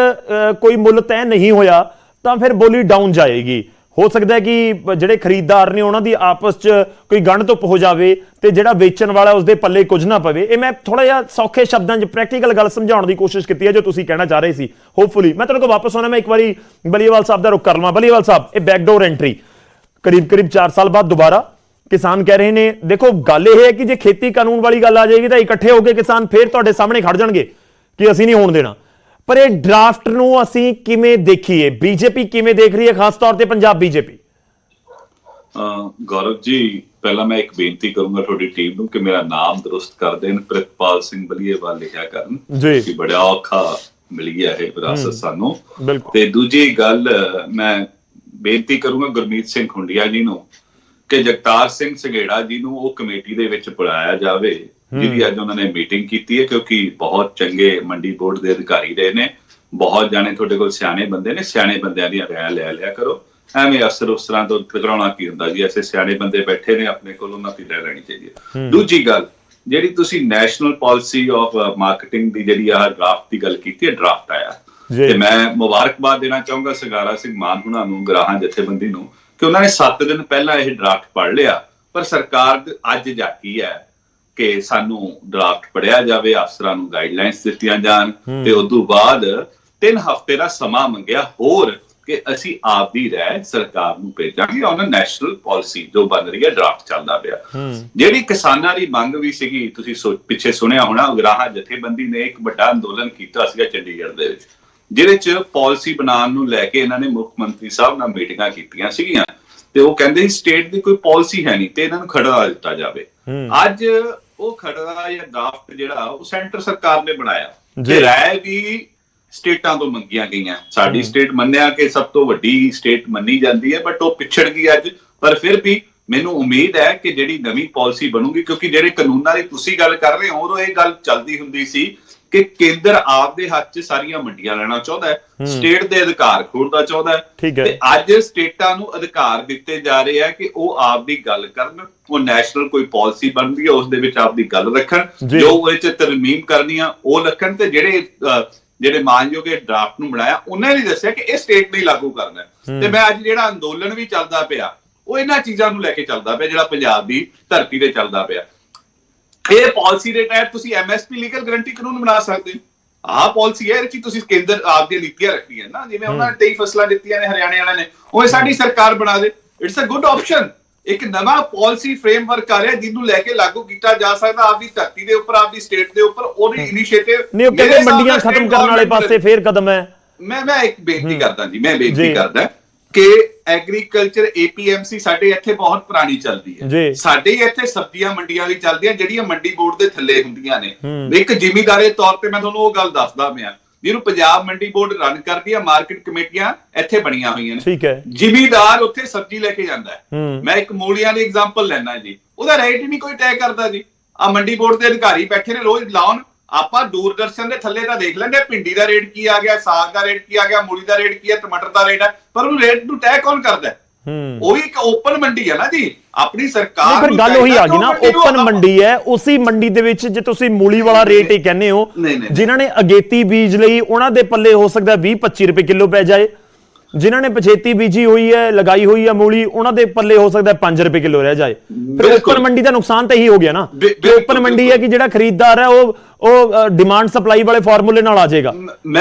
ਕੋਈ ਮੁੱਲ ਤੈਅ ਨਹੀਂ ਹੋਇਆ ਤਾਂ ਫਿਰ ਬੋਲੀ ਡਾਊਨ ਜਾਏਗੀ। ਹੋ ਸਕਦਾ ਹੈ ਕਿ ਜਿਹੜੇ ਖਰੀਦਦਾਰ ਨੇ ਉਹਨਾਂ ਦੀ ਆਪਸ 'ਚ ਕੋਈ ਗਣ ਧੁੱਪ ਹੋ ਜਾਵੇ ਤੇ ਜਿਹੜਾ ਵੇਚਣ ਵਾਲਾ ਉਸਦੇ ਪੱਲੇ ਕੁਝ ਨਾ ਪਵੇ। ਇਹ ਮੈਂ ਥੋੜਾ ਜਿਹਾ ਸੌਖੇ ਸ਼ਬਦਾਂ 'ਚ ਪ੍ਰੈਕਟੀਕਲ ਗੱਲ ਸਮਝਾਉਣ ਦੀ ਕੋਸ਼ਿਸ਼ ਕੀਤੀ ਹੈ, ਜੋ ਤੁਸੀਂ ਕਹਿਣਾ ਚਾਹ ਰਹੇ ਸੀ। ਹੋਪਫੁਲੀ ਮੈਂ ਤੁਹਾਡੇ ਕੋਲ ਵਾਪਸ ਆਉਣਾ, ਮੈਂ ਇੱਕ ਵਾਰੀ ਬਲੀਵਾਲ ਸਾਹਿਬ ਦਾ ਰੁਖ ਕਰ ਲਵਾਂ। ਬਲੀਵਾਲ ਸਾਹਿਬ, ਇਹ ਬੈਕਡੋਰ ਐਂਟਰੀ ਕਰੀਬ ਕਰੀਬ 4 ਸਾਲ ਬਾਅਦ ਦੁਬਾਰਾ ਕਿਸਾਨ ਕਹਿ ਰਹੇ ਨੇ, ਦੇਖੋ, ਗੱਲ ਇਹ ਹੈ ਕਿ ਜੇ ਖੇਤੀ ਕਾਨੂੰਨ ਵਾਲੀ ਗੱਲ ਆ ਜਾਏਗੀ ਤਾਂ ਇਕੱਠੇ ਹੋ ਕੇ ਕਿਸਾਨ ਫੇਰ ਤੁਹਾਡੇ ਸਾਹਮਣੇ ਖੜ ਜਾਣਗੇ ਕਿ ਅਸੀਂ ਨਹੀਂ ਹੋਣ ਦੇਣਾ। ਪਰ ਇਹ ਡਰਾਫਟ ਨੂੰ ਅਸੀਂ ਕਿਵੇਂ ਦੇਖੀਏ? ਬੀਜੇਪੀ ਕਿਵੇਂ ਦੇਖ ਰਹੀ ਹੈ ਖਾਸ ਤੌਰ ਤੇ ਪੰਜਾਬ ਬੀਜੇਪੀ? ਗੌਰਵ ਜੀ ਪਹਿਲਾਂ ਮੈਂ ਇੱਕ ਬੇਨਤੀ ਕਰੂੰਗਾ ਤੁਹਾਡੀ ਟੀਮ ਨੂੰ ਕਿ ਮੇਰਾ ਨਾਮ ਦਰੁਸਤ ਕਰ ਦੇਣ। ਪ੍ਰਿਤਪਾਲ ਸਿੰਘ ਬਲੀਏਵਾਲ ਲਿਖਿਆ ਕਰਨ ਜੀ। ਕਿ ਬੜਾ ਔਖਾ ਮਿਲ ਗਿਆ ਹੈ ਵਿਰਾਸਤ ਸਾਨੂੰ। ਤੇ ਦੂਜੀ ਗੱਲ ਮੈਂ ਬੇਨਤੀ ਕਰੂੰਗਾ ਗੁਰਮੀਤ ਸਿੰਘ ਖੁੰਡੀਆ ਜੀ ਨੂੰ ਕਿ ਜਗਤਾਰ ਸਿੰਘ ਸਗੇੜਾ ਜੀ ਨੂੰ ਉਹ ਕਮੇਟੀ ਦੇ ਵਿੱਚ ਬੁਲਾਇਆ ਜਾਵੇ। ਜਿਹਦੀ ਅੱਜ ਉਹਨਾਂ ਨੇ ਮੀਟਿੰਗ ਕੀਤੀ ਹੈ ਕਿਉਂਕਿ ਬਹੁਤ ਚੰਗੇ ਮੰਡੀ ਬੋਰਡ ਦੇ ਅਧਿਕਾਰੀ ਰਹੇ ਨੇ ਬਹੁਤ ਜਾਣੇ ਤੁਹਾਡੇ ਕੋਲ ਸਿਆਣੇ ਬੰਦੇ ਨੇ ਸਿਆਣੇ ਬੰਦਿਆਂ ਦੀਆਂ ਰਾਇ ਲੈ ਲਿਆ ਕਰੋ। ਐਵੇਂ ਅਸਰ ਉਸ ਤਰ੍ਹਾਂ ਤੋਂ ਟਕਰਾਉਣਾ ਕੀ ਹੁੰਦਾ ਜੀ? ਐਸੇ ਸਿਆਣੇ ਬੰਦੇ ਬੈਠੇ ਨੇ ਆਪਣੇ ਕੋਲ ਉਹਨਾਂ ਦੀ ਰਾਇ ਲੈਣੀ ਚਾਹੀਦੀ ਹੈ। ਦੂਜੀ ਗੱਲ ਜਿਹੜੀ ਤੁਸੀਂ ਨੈਸ਼ਨਲ ਪਾਲਿਸੀ ਆਫ ਮਾਰਕੀਟਿੰਗ ਦੀ ਜਿਹੜੀ ਆਹ ਡਰਾਫਟ ਦੀ ਗੱਲ ਕੀਤੀ ਹੈ ਡਰਾਫਟ ਆਇਆ। ਤੇ ਮੈਂ ਮੁਬਾਰਕਬਾਦ ਦੇਣਾ ਚਾਹੂੰਗਾ ਸਰਗਾਰਾ ਸਿੰਘ ਮਾਨ ਹੁਣਾਂ ਨੂੰ ਗਰਾਹਾਂ ਜਥੇਬੰਦੀ ਨੂੰ ਕਿ ਉਹਨਾਂ ਨੇ 7 ਦਿਨ ਪਹਿਲਾਂ ਇਹ ਡਰਾਫਟ ਪੜ੍ਹ ਲਿਆ। ਪਰ ਸਰਕਾਰ ਦ- ਅੱਜ ਜਾਗੀ ਹੈ। ਕਿ ਸਾਨੂੰ ਡਰਾਫਟ ਪੜਿਆ ਜਾਵੇ ਅਫਸਰਾਂ ਨੂੰ ਗਾਈਡਲਾਈਨਸ ਦਿੱਤੀਆਂ ਜਾਣ ਤੇ ਉਸ ਤੋਂ ਬਾਅਦ 3 ਹਫ਼ਤੇ ਦਾ ਸਮਾਂ ਮੰਗਿਆ ਹੋਰ ਕਿ ਅਸੀਂ ਆਪ ਦੀ ਰਾਏ ਸਰਕਾਰ ਨੂੰ ਭੇਜਾਂਗੇ ਔਨ ਨੈਸ਼ਨਲ ਪਾਲਿਸੀ ਜੋ ਬਣ ਰਹੀ ਹੈ ਡਰਾਫਟ ਚੱਲਦਾ ਪਿਆ। ਜਿਹੜੀ ਕਿਸਾਨਾਂ ਦੀ ਮੰਗ ਵੀ ਸੀਗੀ ਤੁਸੀਂ ਪਿੱਛੇ ਸੁਣਿਆ ਹੋਣਾ ਉਗਰਾਹਾਂ ਜਥੇਬੰਦੀ ਨੇ ਇੱਕ ਵੱਡਾ ਅੰਦੋਲਨ ਕੀਤਾ ਸੀਗਾ ਚੰਡੀਗੜ੍ਹ ਦੇ ਵਿੱਚ ਜਿਹਦੇ ਚ ਪਾਲਿਸੀ ਬਣਾਉਣ ਨੂੰ ਲੈ ਕੇ ਇਹਨਾਂ ਨੇ ਮੁੱਖ ਮੰਤਰੀ ਸਾਹਿਬ ਨਾਲ ਮੀਟਿੰਗਾਂ ਕੀਤੀਆਂ ਸੀਗੀਆਂ। ਤੇ ਉਹ ਕਹਿੰਦੇ ਸੀ ਸਟੇਟ ਦੀ ਕੋਈ ਪਾਲਿਸੀ ਹੈ ਨਹੀਂ ਤੇ ਇਹਨਾਂ ਨੂੰ ਖੜਾ ਦਿੱਤਾ ਜਾਵੇ। ਅੱਜ ਉਹ ਖੜਾ ਜਾਂ ਡਰਾਫਟ ਜਿਹੜਾ ਉਹ ਸੈਂਟਰ ਸਰਕਾਰ ਨੇ ਬਣਾਇਆ। ਜੀ। ਰਾਏ ਵੀ ਸਟੇਟਾਂ ਤੋਂ ਮੰਗੀਆਂ ਗਈਆਂ। ਸਾਡੀ ਸਟੇਟ ਮੰਨਿਆ ਕਿ ਸਭ ਤੋਂ ਵੱਡੀ ਸਟੇਟ ਮੰਨੀ ਜਾਂਦੀ ਹੈ ਬਟ ਉਹ ਪਿਛੜ ਗਈ ਅੱਜ। ਪਰ ਫਿਰ ਵੀ ਮੈਨੂੰ ਉਮੀਦ ਹੈ ਕਿ ਜਿਹੜੀ ਨਵੀਂ ਪਾਲਿਸੀ ਬਣੂਗੀ ਕਿਉਂਕਿ ਜਿਹੜੇ ਕਾਨੂੰਨਾਂ ਦੀ ਤੁਸੀਂ ਗੱਲ ਕਰ ਰਹੇ ਹੋ ਉਦੋਂ ਇਹ ਗੱਲ ਚੱਲਦੀ ਹੁੰਦੀ ਸੀ ਕਿ ਕੇਂਦਰ ਆਪ ਦੇ ਹੱਥ 'ਚ ਸਾਰੀਆਂ ਮੰਡੀਆਂ ਲੈਣਾ ਚਾਹੁੰਦਾ ਹੈ ਸਟੇਟ ਦੇ ਅਧਿਕਾਰ ਖੋੜਦਾ ਚਾਹੁੰਦਾ ਹੈ। ਤੇ ਅੱਜ ਸਟੇਟਾਂ ਨੂੰ ਅਧਿਕਾਰ ਦਿੱਤੇ ਜਾ ਰਹੇ ਆ ਕਿ ਉਹ ਆਪ ਦੀ ਗੱਲ ਕਰਨ ਉਹ ਨੈਸ਼ਨਲ ਕੋਈ ਪਾਲਿਸੀ ਬਣਦੀ ਹੈ ਉਸ ਦੇ ਵਿੱਚ ਆਪ ਦੀ ਗੱਲ ਰੱਖਣ ਜੀ। ਉਹਦੇ ਚ ਤਰਮੀਮ ਕਰਨੀ ਆ ਉਹ ਰੱਖਣ ਤੇ ਜਿਹੜੇ ਜਿਹੜੇ ਮਾਨਯੋਗ ਡਰਾਫਟ ਨੂੰ ਬਣਾਇਆ ਉਹਨਾਂ ਨੇ ਦੱਸਿਆ ਕਿ ਇਹ ਸਟੇਟ ਨਹੀਂ ਲਾਗੂ ਕਰਨਾ। ਤੇ ਮੈਂ ਅੱਜ ਜਿਹੜਾ ਅੰਦੋਲਨ ਵੀ ਚੱਲਦਾ ਪਿਆ ਉਹ ਇਹਨਾਂ ਚੀਜ਼ਾਂ ਨੂੰ ਲੈ ਕੇ ਚੱਲਦਾ ਪਿਆ ਜਿਹੜਾ ਪੰਜਾਬ ਦੀ ਧਰਤੀ ਤੇ ਚੱਲਦਾ ਪਿਆ ਇਹ ਪਾਲਿਸੀ ਦੇ ਤਹਿਤ ਤੁਸੀਂ ਐਮਐਸਪੀ ਲੀਗਲ ਗਾਰੰਟੀ ਕਾਨੂੰਨ ਬਣਾ ਸਕਦੇ ਹੋ। ਆਹ ਪਾਲਿਸੀ ਹੈ ਕਿ ਤੁਸੀਂ ਕੇਂਦਰ ਆਪ ਦੀਆਂ ਨੀਤੀਆਂ ਰੱਖਣੀਆਂ ਨਾ ਜਿਵੇਂ ਉਹਨਾਂ ਨੇ 23 ਫਸਲਾਂ ਦਿੱਤੀਆਂ ਨੇ ਹਰਿਆਣੇ ਵਾਲਿਆਂ ਨੇ ਉਹ ਸਾਡੀ ਸਰਕਾਰ ਬਣਾ ਦੇ। ਇਟਸ ਅ ਗੁੱਡ ਆਪਸ਼ਨ ਇੱਕ ਨਵਾਂ ਪਾਲਿਸੀ ਫਰੇਮਵਰਕ ਆ ਰਿਹਾ ਜਿਹਨੂੰ ਲੈ ਕੇ ਲਾਗੂ ਕੀਤਾ ਜਾ ਸਕਦਾ ਆਪਦੀ ਧਰਤੀ ਦੇ ਉੱਪਰ ਆਪਦੀ ਸਟੇਟ ਦੇ ਉੱਪਰ ਉਹਦੀ ਇਨੀਸ਼ੀਏਟਿਵ ਨਹੀਂ ਉਹ ਕਹਿੰਦੇ ਮੰਡੀਆਂ ਖਤਮ ਕਰਨ ਵਾਲੇ ਪਾਸੇ ਫੇਰ ਕਦਮ ਹੈ। ਮੈਂ ਮੈਂ ਇੱਕ ਬੇਨਤੀ ਕਰਦਾ ਜੀ ਮੈਂ ਬੇਨਤੀ। ਕਰਦਾ। ਕਿ ਐਗਰੀਕਲਚਰ ਏਪੀਐਮਸੀ ਸਾਡੇ ਇੱਥੇ ਬਹੁਤ ਪੁਰਾਣੀ ਚੱਲਦੀ। ਹੈ। ਸਾਡੇ ਇੱਥੇ ਸਬਜ਼ੀਆਂ ਮੰਡੀਆਂ ਵੀ ਚੱਲਦੀਆਂ ਜਿਹੜੀਆਂ ਮੰਡੀ ਬੋਰਡ ਦੇ ਥੱਲੇ ਹੁੰਦੀਆਂ ਨੇ। ਇੱਕ ਜ਼ਿਮੀਦਾਰੇ ਤੌਰ ਤੇ ਮੈਂ ਤੁਹਾਨੂੰ ਉਹ ਗੱਲ ਦੱਸਦਾ ਪਿਆ ਜਿਹਨੂੰ ਪੰਜਾਬ ਮੰਡੀ ਬੋਰਡ ਰਨ ਕਰਦੀ ਆ ਮਾਰਕੀਟ ਕਮੇਟੀਆਂ ਇੱਥੇ ਬਣੀਆਂ ਹੋਈਆਂ ਨੇ। ਠੀਕ ਹੈ। ਜ਼ਿਮੀਦਾਰ ਉੱਥੇ ਸਬਜ਼ੀ ਲੈ ਕੇ ਜਾਂਦਾ ਹੂੰ। ਮੈਂ ਇੱਕ ਮੂਲੀਆਂ ਦੀ ਐਗਜ਼ਾਮਪਲ ਲੈਣਾ ਜੀ। ਉਹਦਾ ਰੇਟ ਹੀ ਨਹੀਂ ਕੋਈ ਤੈਅ ਕਰਦਾ ਜੀ। ਆ ਮੰਡੀ ਬੋਰਡ ਦੇ ਅਧਿਕਾਰੀ ਬੈਠੇ ਨੇ ਰੋਜ਼ ਲਾਉਣ ਆਪਾਂ ਦੂਰਦਰਸ਼ਨ ਦੇ ਥੱਲੇ ਤਾਂ ਦੇਖ ਲੈਂਦੇ ਭਿੰਡੀ ਦਾ ਰੇਟ ਕੀ ਆ ਗਿਆ ਸਾਗ ਦਾ ਰੇਟ ਕੀ ਆ ਗਿਆ ਮੂਲੀ ਦਾ ਰੇਟ ਕੀ ਹੈ ਟਮਾਟਰ ਦਾ ਰੇਟ ਹੈ ਪਰ ਉਹ ਰੇਟ ਨੂੰ ਤੈਅ ਕੌਣ ਕਰਦਾ? ਉਹ ਵੀ ਇੱਕ ਓਪਨ ਮੰਡੀ ਹੈ ਨਾ ਜੀ। ਆਪਣੀ ਸਰਕਾਰ ਨੂੰ ਗੱਲ ਉਹੀ ਆ ਗਈ ਨਾ ਓਪਨ ਮੰਡੀ ਹੈ ਉਸੇ ਮੰਡੀ ਦੇ ਵਿੱਚ ਜੇ ਤੁਸੀਂ ਮੂਲੀ ਵਾਲਾ ਰੇਟ ਹੀ ਕਹਿੰਦੇ ਹੋ ਨਹੀਂ, ਨਹੀਂ। ਜਿਨ੍ਹਾਂ ਨੇ ਅਗੇਤੀ ਬੀਜ ਲਈ ਉਹਨਾਂ ਦੇ ਪੱਲੇ ਹੋ ਸਕਦਾ 20 25 ਰੁਪਏ ਕਿਲੋ ਪੈ ਜਾਏ। ਜਿਨ੍ਹਾਂ ਨੇ ਪਛੇਤੀ ਬੀਜੀ ਹੋਈ ਹੈ ਲਗਾਈ ਹੋਈ ਹੈ ਮੂਲੀ ਉਹਨਾਂ ਦੇ ਪੱਲੇ ਹੋ ਸਕਦਾ 5 ਰੁਪਏ ਕਿਲੋ ਰਹਿ ਜਾਏ ਫਿਰ। ਓਪਨ ਮੰਡੀ ਦਾ ਨੁਕਸਾਨ ਤਾਂ ਇਹੀ ਹੋ ਗਿਆ ਨਾ ਓਪਨ ਮੰਡੀ ਹੈ। ਕਿ ਜਿਹੜਾ ਖਰੀਦਦਾਰ ਹੈ ਉਹ ਉਹ ਡਿਮਾਂਡ ਸਪਲਾਈ ਵਾਲੇ ਫਾਰਮੂਲੇ ਨਾਲ ਆ ਜਾਏਗਾ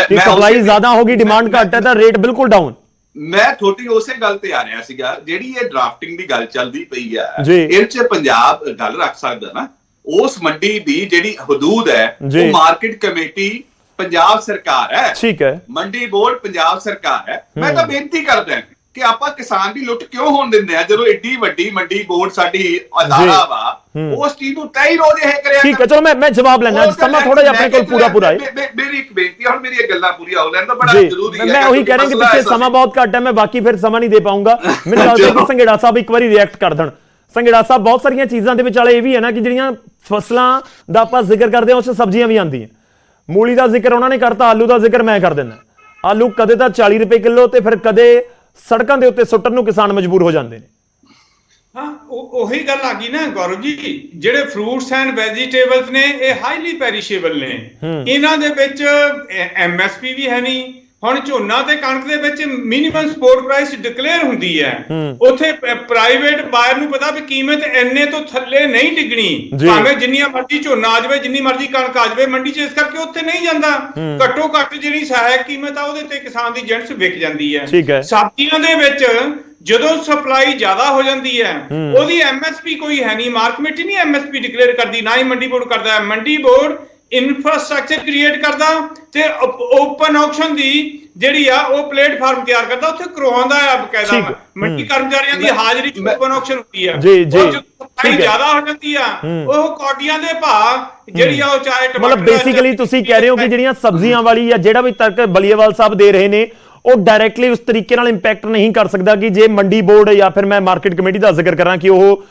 ਕਿ ਸਪਲਾਈ ਜ਼ਿਆਦਾ ਹੋਗੀ ਡਿਮਾਂਡ ਘੱਟ ਹੈ ਤਾਂ ਰੇਟ ਬਿਲਕੁਲ ਡਾਊਨ ਮੈਂ ਤੁਹਾਡੀ ਉਸੇ ਗੱਲ ਤੇ ਆ ਰਿਹਾ ਸੀਗਾ ਜਿਹੜੀ ਇਹ ਡਰਾਫਟਿੰਗ ਦੀ ਗੱਲ ਚੱਲਦੀ ਪਈ ਆ। ਇਹ ਚ ਪੰਜਾਬ ਗੱਲ ਰੱਖ ਸਕਦਾ ਨਾ ਉਸ ਮੰਡੀ ਦੀ ਜਿਹੜੀ ਹਦੂਦ ਹੈ। ਉਹ ਮਾਰਕੀਟ ਕਮੇਟੀ ਪੰਜਾਬ ਸਰਕਾਰ ਹੈ। ਠੀਕ ਹੈ। ਮੰਡੀ ਬੋਰਡ ਪੰਜਾਬ ਸਰਕਾਰ ਹੈ। ਮੈਂ। ਤਾਂ ਬੇਨਤੀ ਕਰਦਾ ਕਿ ਆਪਾਂ ਕਿਸਾਨ ਦੀ ਲੁੱਟ ਕਿਉਂ ਹੋਣ ਦਿੰਦੇ ਆ ਜਦੋਂ ਏਡੀ ਵੱਡੀ ਮੰਡੀ ਬੋਰਡ ਸਾਡੀ ਅਦਾਰਾ ਵਾ। ਉਸ ਚੀਜ਼ ਨੂੰ ਤੈ ਹੀ ਰੋਜ਼ ਇਹ ਕਰਿਆ ਠੀਕ ਹੈ ਚਲੋ ਮੈਂ ਮੈਂ ਜਵਾਬ ਲੈਣਾ ਸਮਾਂ ਥੋੜਾ ਜਿਹਾ ਆਪਣੇ ਕੋਲ ਪੂਰਾ ਪੂਰਾ ਹੈ। ਮੇਰੀ ਇੱਕ ਬੇਨਤੀ ਹੈ ਹੁਣ ਮੇਰੀ ਇਹ ਗੱਲਾਂ ਪੂਰੀਆਂ ਹੋ ਲੈਣ ਤਾਂ ਬੜਾ ਜ਼ਰੂਰੀ ਹੈ ਮੈਂ ਉਹੀ ਕਹਿ ਰਿਹਾ ਕਿ ਪਿੱਛੇ ਸਮਾਂ ਬਹੁਤ ਘੱਟ ਹੈ ਮੈਂ ਬਾਕੀ ਫਿਰ ਸਮਾਂ ਨਹੀਂ ਦੇ ਪਾਉਂਗਾ। ਮੈਨੂੰ ਲੱਗਦਾ ਕਿ ਸੰਗੇੜਾ ਸਾਹਿਬ ਇੱਕ ਵਾਰੀ ਰਿਐਕਟ ਕਰ ਦੇਣ। ਸੰਗੇੜਾ ਸਾਹਿਬ ਬਹੁਤ ਸਾਰੀਆਂ ਚੀਜ਼ਾਂ ਦੇ ਵਿਚਾਲੇ ਇਹ ਵੀ ਹੈ ਨਾ ਕਿ ਜਿਹੜੀਆਂ ਫਸਲਾਂ ਦਾ ਆਪਾਂ ਜ਼ਿਕਰ ਕਰਦੇ ਹਾਂ ਉਸ ਸਬਜ਼ੀਆਂ ਵੀ ਆਉਂਦੀਆਂ। ਮੂਲੀ ਦਾ ਜ਼ਿਕਰ ਉਹਨਾਂ ਨੇ ਕਰਤਾ ਆਲੂ ਦਾ ਜ਼ਿਕਰ ਮੈਂ ਕਰ ਦਿੰਦਾ। ਆਲੂ ਕਦੇ ਤਾਂ 40 ਰੁਪਏ ਕਿਲੋ ਤੇ ਫਿਰ ਕਦੇ ਸੜਕਾਂ ਦੇ ਉੱਤੇ ਸੁੱਟਣ ਨੂੰ ਕਿਸਾਨ ਮਜਬੂਰ ਹੋ ਜਾਂਦੇ ਨੇ। ਹਾਂ ਉਹ ਉਹੀ ਗੱਲ ਆ ਗਈ ਨਾ ਗੌਰਵ ਜੀ ਜਿਹੜੇ ਫਰੂਟਸ ਐਂਡ ਵੈਜੀਟੇਬਲਸ ਨੇ ਇਹ ਹਾਈਲੀ ਪੈਰੀਸ਼ੇਬਲ ਨੇ। ਇਹਨਾਂ ਦੇ ਵਿੱਚ ਐਮਐਸਪੀ ਵੀ ਹੈ ਨਹੀਂ ਹੁਣ ਝੋਨਾ ਤੇ ਕਣਕ ਦੇ ਵਿੱਚ ਮਿਨੀਮਮ ਸਪੋਰਟ ਪ੍ਰਾਈਸ ਡਿਕਲੇਅਰ ਹੁੰਦੀ ਹੈ। ਉੱਥੇ ਪ੍ਰਾਈਵੇਟ ਬਾਇਰ ਨੂੰ ਪਤਾ ਵੀ ਕੀਮਤ ਇੰਨੇ ਤੋਂ ਥੱਲੇ ਨਹੀਂ ਡਿੱਗਣੀ। ਭਾਵੇਂ ਜਿੰਨੀਆਂ ਮਰਜ਼ੀ ਝੋਨਾ ਆ ਜਾਵੇ ਜਿੰਨੀ ਮਰਜ਼ੀ ਕਣਕ ਆ ਜਾਵੇ ਮੰਡੀ 'ਚ ਇਸ ਕਰਕੇ ਉੱਥੇ ਨਹੀਂ ਜਾਂਦਾ। ਘੱਟੋ ਘੱਟ ਜਿਹੜੀ ਸਹਾਇਕ ਕੀਮਤ ਆ ਉਹਦੇ ਤੇ ਕਿਸਾਨ ਦੀ ਜਿਣਸ ਵਿਕ ਜਾਂਦੀ ਹੈ। ਸਬਜ਼ੀਆਂ ਦੇ ਵਿੱਚ ਜਦੋਂ ਸਪਲਾਈ ਜ਼ਿਆਦਾ ਹੋ ਜਾਂਦੀ ਹੈ ਉਹਦੀ ਐਮਐਸਪੀ ਕੋਈ ਹੈ ਨਹੀਂ ਮਾਰਕ ਕਮੇਟੀ ਨਹੀਂ ਐਮਐਸਪੀ ਡਿਕਲੇਅਰ ਕਰਦੀ ਨਾ ਹੀ ਮੰਡੀ ਬੋਰਡ ਕਰਦਾ। ਹੈ ਮੰਡੀ ਬੋਰਡ ਇਨਫਰਾਸਟ੍ਰਕਚਰ ਕ੍ਰੀਏਟ ਕਰਦਾ ਤੇ ਓਪਨ ਆਕਸ਼ਨ ਦੀ ਜਿਹੜੀ ਆ ਉਹ ਪਲੇਟਫਾਰਮ ਤਿਆਰ ਕਰਦਾ ਉੱਥੇ ਕਰਵਾਉਂਦਾ ਆ ਬਕਾਇਦਾ ਹੂੰ। ਕਰਮਚਾਰੀਆਂ ਦੀ ਹਾਜ਼ਰੀ ਚ ਓਪਨ ਆਕਸ਼ਨ ਹੁੰਦੀ ਆ ਜੀ, ਜੀ। ਸਪਲਾਈ। ਜ਼ਿਆਦਾ ਹੋ ਜਾਂਦੀ ਆ। ਉਹ ਕੋਟੀਆਂ ਦੇ ਭਾਅ ਜਿਹੜੀ ਆ ਉਹ ਚਾਹੇ ਮਤਲਬ ਆ, ਬੇਸਿਕਲੀ ਤੁਸੀਂ ਕਹਿ ਰਹੇ ਹੋ ਕਿ ਜਿਹੜੀਆਂ ਸਬਜ਼ੀਆਂ ਵਾਲੀ ਜਾਂ ਜਿਹੜਾ ਵੀ ਤੱਕ ਬਲੀਏਵਾਲ ਸਾਹਿਬ ਦੇ ਰਹੇ ਨੇ ਉਹ ਡਾਇਰੈਕਟਲੀ ਉਸ ਤਰੀਕੇ ਨਾਲ ਇੰਪੈਕਟ ਨਹੀਂ ਕਰ ਸਕਦਾ ਕਿ ਜੇ ਮੰਡੀ ਬੋਰਡ ਜਾਂ ਫਿਰ ਮੈਂ ਮਾਰਕੀਟ ਕਮੇਟੀ ਦਾ ਜ਼ਿਕਰ ਕਰਾਂ ਕਿ ਉਹ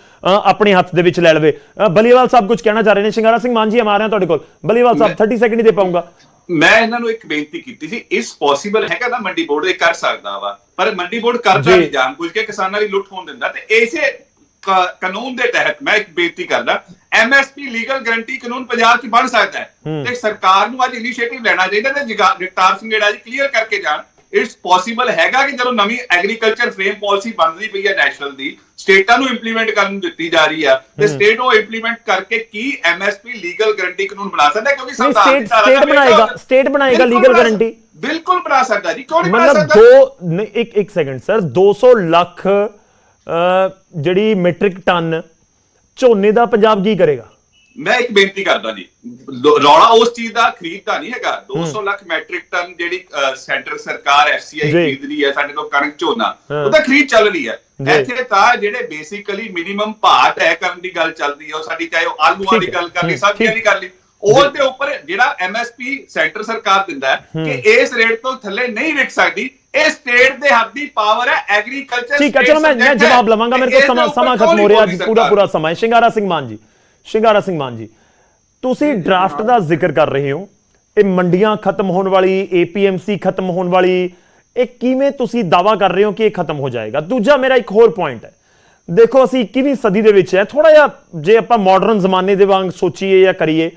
ਆਪਣੇ ਹੱਥ ਦੇ ਵਿੱਚ ਲੈ ਲਵੇ। ਬਲੀਵਾਲ ਸਾਹਿਬ ਕੁਝ ਕਹਿਣਾ ਚਾਹ ਰਹੇ ਨੇ? ਸ਼ਿੰਗਾਰਾ ਸਿੰਘ ਮਾਨ ਜੀ ਆ ਤੁਹਾਡੇ ਕੋਲ। ਬਲੀਵਾਲ ਸਾਹਿਬ 30 ਸੈਕਿੰਡ ਹੀ ਦੇ ਪਾਉਂਗਾ। ਮੈਂ ਇਹਨਾਂ ਨੂੰ ਇੱਕ ਬੇਨਤੀ ਕੀਤੀ ਸੀ ਇਸ ਪੋਸੀਬਲ ਹੈਗਾ ਨਾ ਮੰਡੀ ਬੋਰਡ ਇਹ ਕਰ ਸਕਦਾ ਵਾ। ਪਰ ਮੰਡੀ ਬੋਰਡ ਕਰਦਾ। ਨਹੀਂ ਜਾਣਬੁੱਝ ਕੇ ਕਿਸਾਨਾਂ ਦੀ ਲੁੱਟ ਹੋਣ ਦਿੰਦਾ। ਤੇ ਇਸੇ ਕਾਨੂੰਨ ਦੇ ਤਹਿਤ ਮੈਂ ਇੱਕ ਬੇਨਤੀ ਕਰਦਾ ਐਮਐਸਪੀ ਲੀਗਲ ਗਾਰੰਟੀ ਕਾਨੂੰਨ ਪੰਜਾਬ 'ਚ ਬਣ ਸਕਦਾ ਹੈ। ਤੇ ਸਰਕਾਰ ਨੂੰ ਅੱਜ ਇਨੀਸ਼ੀਏਟਿਵ ਲੈਣਾ ਚਾਹੀਦਾ ਤੇ ਜਗਾ- ਜਗਤਾਰ ਸਿੰਘ ਜਿਹੜਾ ਜੀ ਕਲੀਅਰ ਕਰਕੇ ਜਾਣ। ਇਟਸ ਪੋਸੀਬਲ ਹੈਗਾ ਕਿ ਜਦੋਂ ਨਵੀਂ ਐਗਰੀਕਲਚਰ ਫਰੇਮ ਪਾਲਿਸੀ ਬਣਦੀ ਪਈ ਹੈ ਨੈਸ਼ਨਲ ਦੀ ਸਟੇਟਾਂ ਨੂੰ ਇੰਪਲੀਮੈਂਟ ਕਰਨ ਨੂੰ ਦਿੱਤੀ ਜਾ ਰਹੀ ਆ ਤੇ ਸਟੇਟ ਉਹ ਇੰਪਲੀਮੈਂਟ ਕਰਕੇ ਕੀ ਐਮਐਸਪੀ ਲੀਗਲ ਗਾਰੰਟੀ ਕਾਨੂੰਨ ਬਣਾ ਸਕਦਾ ਹੈ? ਕਿਉਂਕਿ ਸੰਵਿਧਾਨ ਦੀ ਸਟੇਟ ਧਾਰਾ ਸਟੇਟ ਬਣਾਏਗਾ ਸਟੇਟ ਬਣਾਏਗਾ ਲੀਗਲ ਗਾਰੰਟੀ ਬਿਲਕੁਲ ਬਣਾ ਸਕਦਾ ਜੀ ਕਿਉਂ ਨਹੀਂ ਬਣਾ ਮਤਲਬ ਸਕਦਾ? ਦੋ ਨਹੀਂ, ਇੱਕ ਇੱਕ ਸੈਕਿੰਡ ਸਰ 200 ਲੱਖ ਜਿਹੜੀ ਮੈਟ੍ਰਿਕ ਟਨ ਝੋਨੇ ਦਾ ਪੰਜਾਬ ਕੀ ਕਰੇਗਾ? ਮੈਂ ਇੱਕ ਬੇਨਤੀ ਕਰਦਾ ਜੀ ਰੌਲਾ ਉਸ ਚੀਜ਼ ਦਾ ਖਰੀਦ ਦਾ ਨਹੀਂ ਹੈਗਾ 200 ਲੱਖ ਮੈਟ੍ਰਿਕ ਟਨ ਜਿਹੜੀ ਸੈਂਟਰ ਸਰਕਾਰ ਐਫਸੀਆਈ ਜੀ। ਖਰੀਦ ਰਹੀ ਹੈ ਸਾਡੇ ਤੋਂ ਕਣਕ ਝੋਨਾ। ਉਹਦਾ ਖਰੀਦ ਚੱਲ ਰਹੀ ਹੈ ਜੀ। ਇੱਥੇ ਤਾਂ ਜਿਹੜੇ ਬੇਸਿਕਲੀ ਮਿਨੀਮਮ ਭਾਅ ਤੈਅ ਕਰਨ ਦੀ ਗੱਲ ਚੱਲਦੀ ਹੈ ਉਹ ਸਾਡੀ ਚਾਹੇ ਉਹ ਆਲੂਆਂ ਦੀ। ਗੱਲ ਕਰ ਲਈ ਸਬਜ਼ੀਆਂ। ਦੀ ਕਰ ਲਈ ਉਹ ਦੇ ਉੱਪਰ ਜਿਹੜਾ ਐਮਐਸਪੀ ਸੈਂਟਰ ਸਰਕਾਰ ਦਿੰਦਾ ਹੈ ਕਿ ਇਸ ਰੇਟ ਤੋਂ ਥੱਲੇ ਨਹੀਂ ਵਿਕ ਸਕਦੀ ਇਹ ਸਟੇਟ ਦੇ ਹੱਥ ਦੀ ਪਾਵਰ ਹੈ ਐਗਰੀਕਲਚਰ ਠੀਕ ਹੈ ਚਲੋ ਮੈਂ ਜਵਾਬ ਲਵਾਂਗਾ ਮੇਰੇ ਕੋਲ ਸਮਾਂ ਸਮਾਂ ਖਤਮ ਹੋ ਰਿਹਾ ਅੱਜ ਪੂਰਾ ਪੂਰਾ ਸਮਾਂ ਸ਼ਿੰਗਾਰਾ ਸਿੰਘ ਮਾਨ ਜੀ ਸ਼ਿੰਗਾਰਾ ਸਿੰਘ ਮਾਨ ਜੀ, ਤੁਸੀਂ ਡਰਾਫਟ ਦਾ ਜ਼ਿਕਰ ਕਰ ਰਹੇ ਹੋ, ਇਹ ਮੰਡੀਆਂ ਖਤਮ ਹੋਣ ਵਾਲੀ ਏਪੀਐਮਸੀ ਖਤਮ ਹੋਣ ਵਾਲੀ, ਇਹ ਕਿਵੇਂ ਤੁਸੀਂ ਦਾਵਾ ਕਰ ਰਹੇ ਹੋ ਕਿ ਇਹ ਖਤਮ ਹੋ ਜਾਏਗਾ? ਦੂਜਾ ਮੇਰਾ ਇੱਕ ਹੋਰ ਪੁਆਇੰਟ ਹੈ। ਦੇਖੋ, ਅਸੀਂ 21ਵੀਂ ਸਦੀ ਦੇ ਵਿੱਚ ਹੈ ਥੋੜਾ ਜਿਹਾ ਜੇ ਆਪਾਂ ਮਾਡਰਨ ਜ਼ਮਾਨੇ ਦੇ ਵਾਂਗ ਸੋਚੀਏ ਜਾਂ ਕਰੀਏ,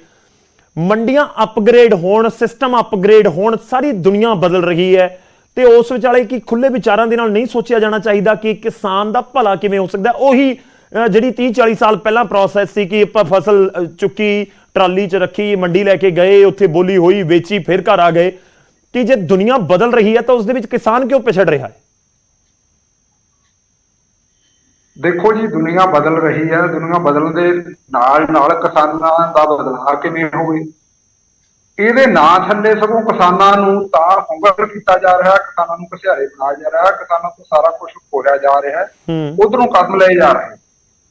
ਮੰਡੀਆਂ ਅਪਗ੍ਰੇਡ ਹੋਣ ਸਿਸਟਮ ਅਪਗ੍ਰੇਡ ਹੋਣ, ਸਾਰੀ ਦੁਨੀਆ ਬਦਲ ਰਹੀ ਹੈ ਤੇ ਉਸ ਵਿਚਾਲੇ ਕੀ ਖੁੱਲੇ ਵਿਚਾਰਾਂ ਦੇ ਨਾਲ ਨਹੀਂ ਸੋਚਿਆ ਜਾਣਾ ਚਾਹੀਦਾ ਕਿ ਕਿਸਾਨ ਦਾ ਭਲਾ ਕਿਵੇਂ ਹੋ ਸਕਦਾ ਉਹੀ ਜਿਹੜੀ 30 40 ਸਾਲ ਪਹਿਲਾਂ ਪ੍ਰੋਸੈਸ ਸੀ ਕਿ ਆਪਾਂ ਫਸਲ ਚੁੱਕੀ ਟਰਾਲੀ 'ਚ ਰੱਖੀ ਮੰਡੀ ਲੈ ਕੇ ਗਏ ਉੱਥੇ ਬੋਲੀ ਹੋਈ ਵੇਚੀ ਫਿਰ ਘਰ ਆ ਗਏ। ਕਿ ਜੇ ਦੁਨੀਆ ਬਦਲ ਰਹੀ ਹੈ ਤਾਂ ਉਸ ਦੇ ਵਿੱਚ ਕਿਸਾਨ ਕਿਉਂ ਪਿਛੜ ਰਿਹਾ ਹੈ? ਦੇਖੋ ਜੀ ਦੁਨੀਆ ਬਦਲ ਰਹੀ ਹੈ। ਦੁਨੀਆ ਬਦਲਣ ਦੇ ਨਾਲ ਨਾਲ ਕਿਸਾਨਾਂ ਦਾ ਬਦਲਾਅ ਕਿਵੇਂ ਹੋਵੇ? ਇਹਦੇ ਨਾਂ ਥੱਲੇ ਸਗੋਂ ਕਿਸਾਨਾਂ ਨੂੰ ਤਾਂ ਹੁੰਗਰ ਕੀਤਾ ਜਾ ਰਿਹਾ ਕਿਸਾਨਾਂ ਨੂੰ ਘਸਿਆਰੇ ਬਣਾਇਆ ਜਾ ਰਿਹਾ ਕਿਸਾਨਾਂ ਤੋਂ ਸਾਰਾ ਕੁਝ ਖੋਲਿਆ ਜਾ ਰਿਹਾ ਹੂੰ। ਉਧਰੋਂ ਕਦਮ ਲਏ ਜਾ ਰਹੇ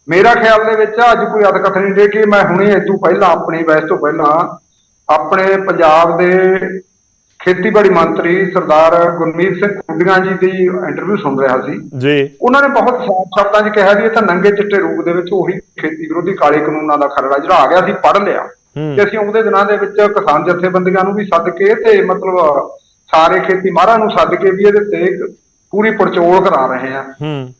ਮੇਰਾ ਖਿਆਲ ਦੇ ਵਿੱਚ ਅੱਜ ਕੋਈ ਅਦਕਥ ਨਹੀਂ ਦੇ ਕਿ ਮੈਂ ਹੁਣੇ ਇਦੋਂ ਪਹਿਲਾਂ ਆਪਣੀ ਵੈਸ ਤੋਂ ਪਹਿਲਾਂ ਆਪਣੇ ਪੰਜਾਬ ਦੇ ਖੇਤੀਬਾੜੀ ਮੰਤਰੀ ਸਰਦਾਰ ਗੁਰਮੀਤ ਸਿੰਘ ਕੁੱਡੀਆਂ ਜੀ ਦੀ ਇੰਟਰਵਿਊ ਸੁਣ ਰਿਹਾ ਸੀ। ਜੀ। ਉਹਨਾਂ ਨੇ ਬਹੁਤ ਸਾਫ਼ ਸ਼ਬਦਾਂ 'ਚ ਕਿਹਾ ਵੀ ਇਹ ਤਾਂ ਨੰਗੇ ਚਿੱਟੇ ਰੂਪ ਦੇ ਵਿੱਚ ਉਹੀ ਖੇਤੀ ਵਿਰੋਧੀ ਕਾਲੇ ਕਾਨੂੰਨਾਂ ਦਾ ਖਰੜਾ ਜਿਹੜਾ ਆ ਗਿਆ ਸੀ ਪੜ੍ਹ ਲਿਆ। ਤੇ ਅਸੀਂ ਉਹਦੇ ਦਿਨਾਂ ਦੇ ਵਿੱਚ ਕਿਸਾਨ ਜਥੇਬੰਦੀਆਂ ਨੂੰ ਵੀ ਸੱਦ ਕੇ ਤੇ ਮਤਲਬ ਸਾਰੇ ਖੇਤੀ ਮਾਹਰਾਂ ਨੂੰ ਸੱਦ ਕੇ ਵੀ ਇਹਦੇ ਤੇ ਪੂਰੀ ਪੜਚੋਲ ਕਰਾ ਰਹੇ ਆ ਹੂੰ।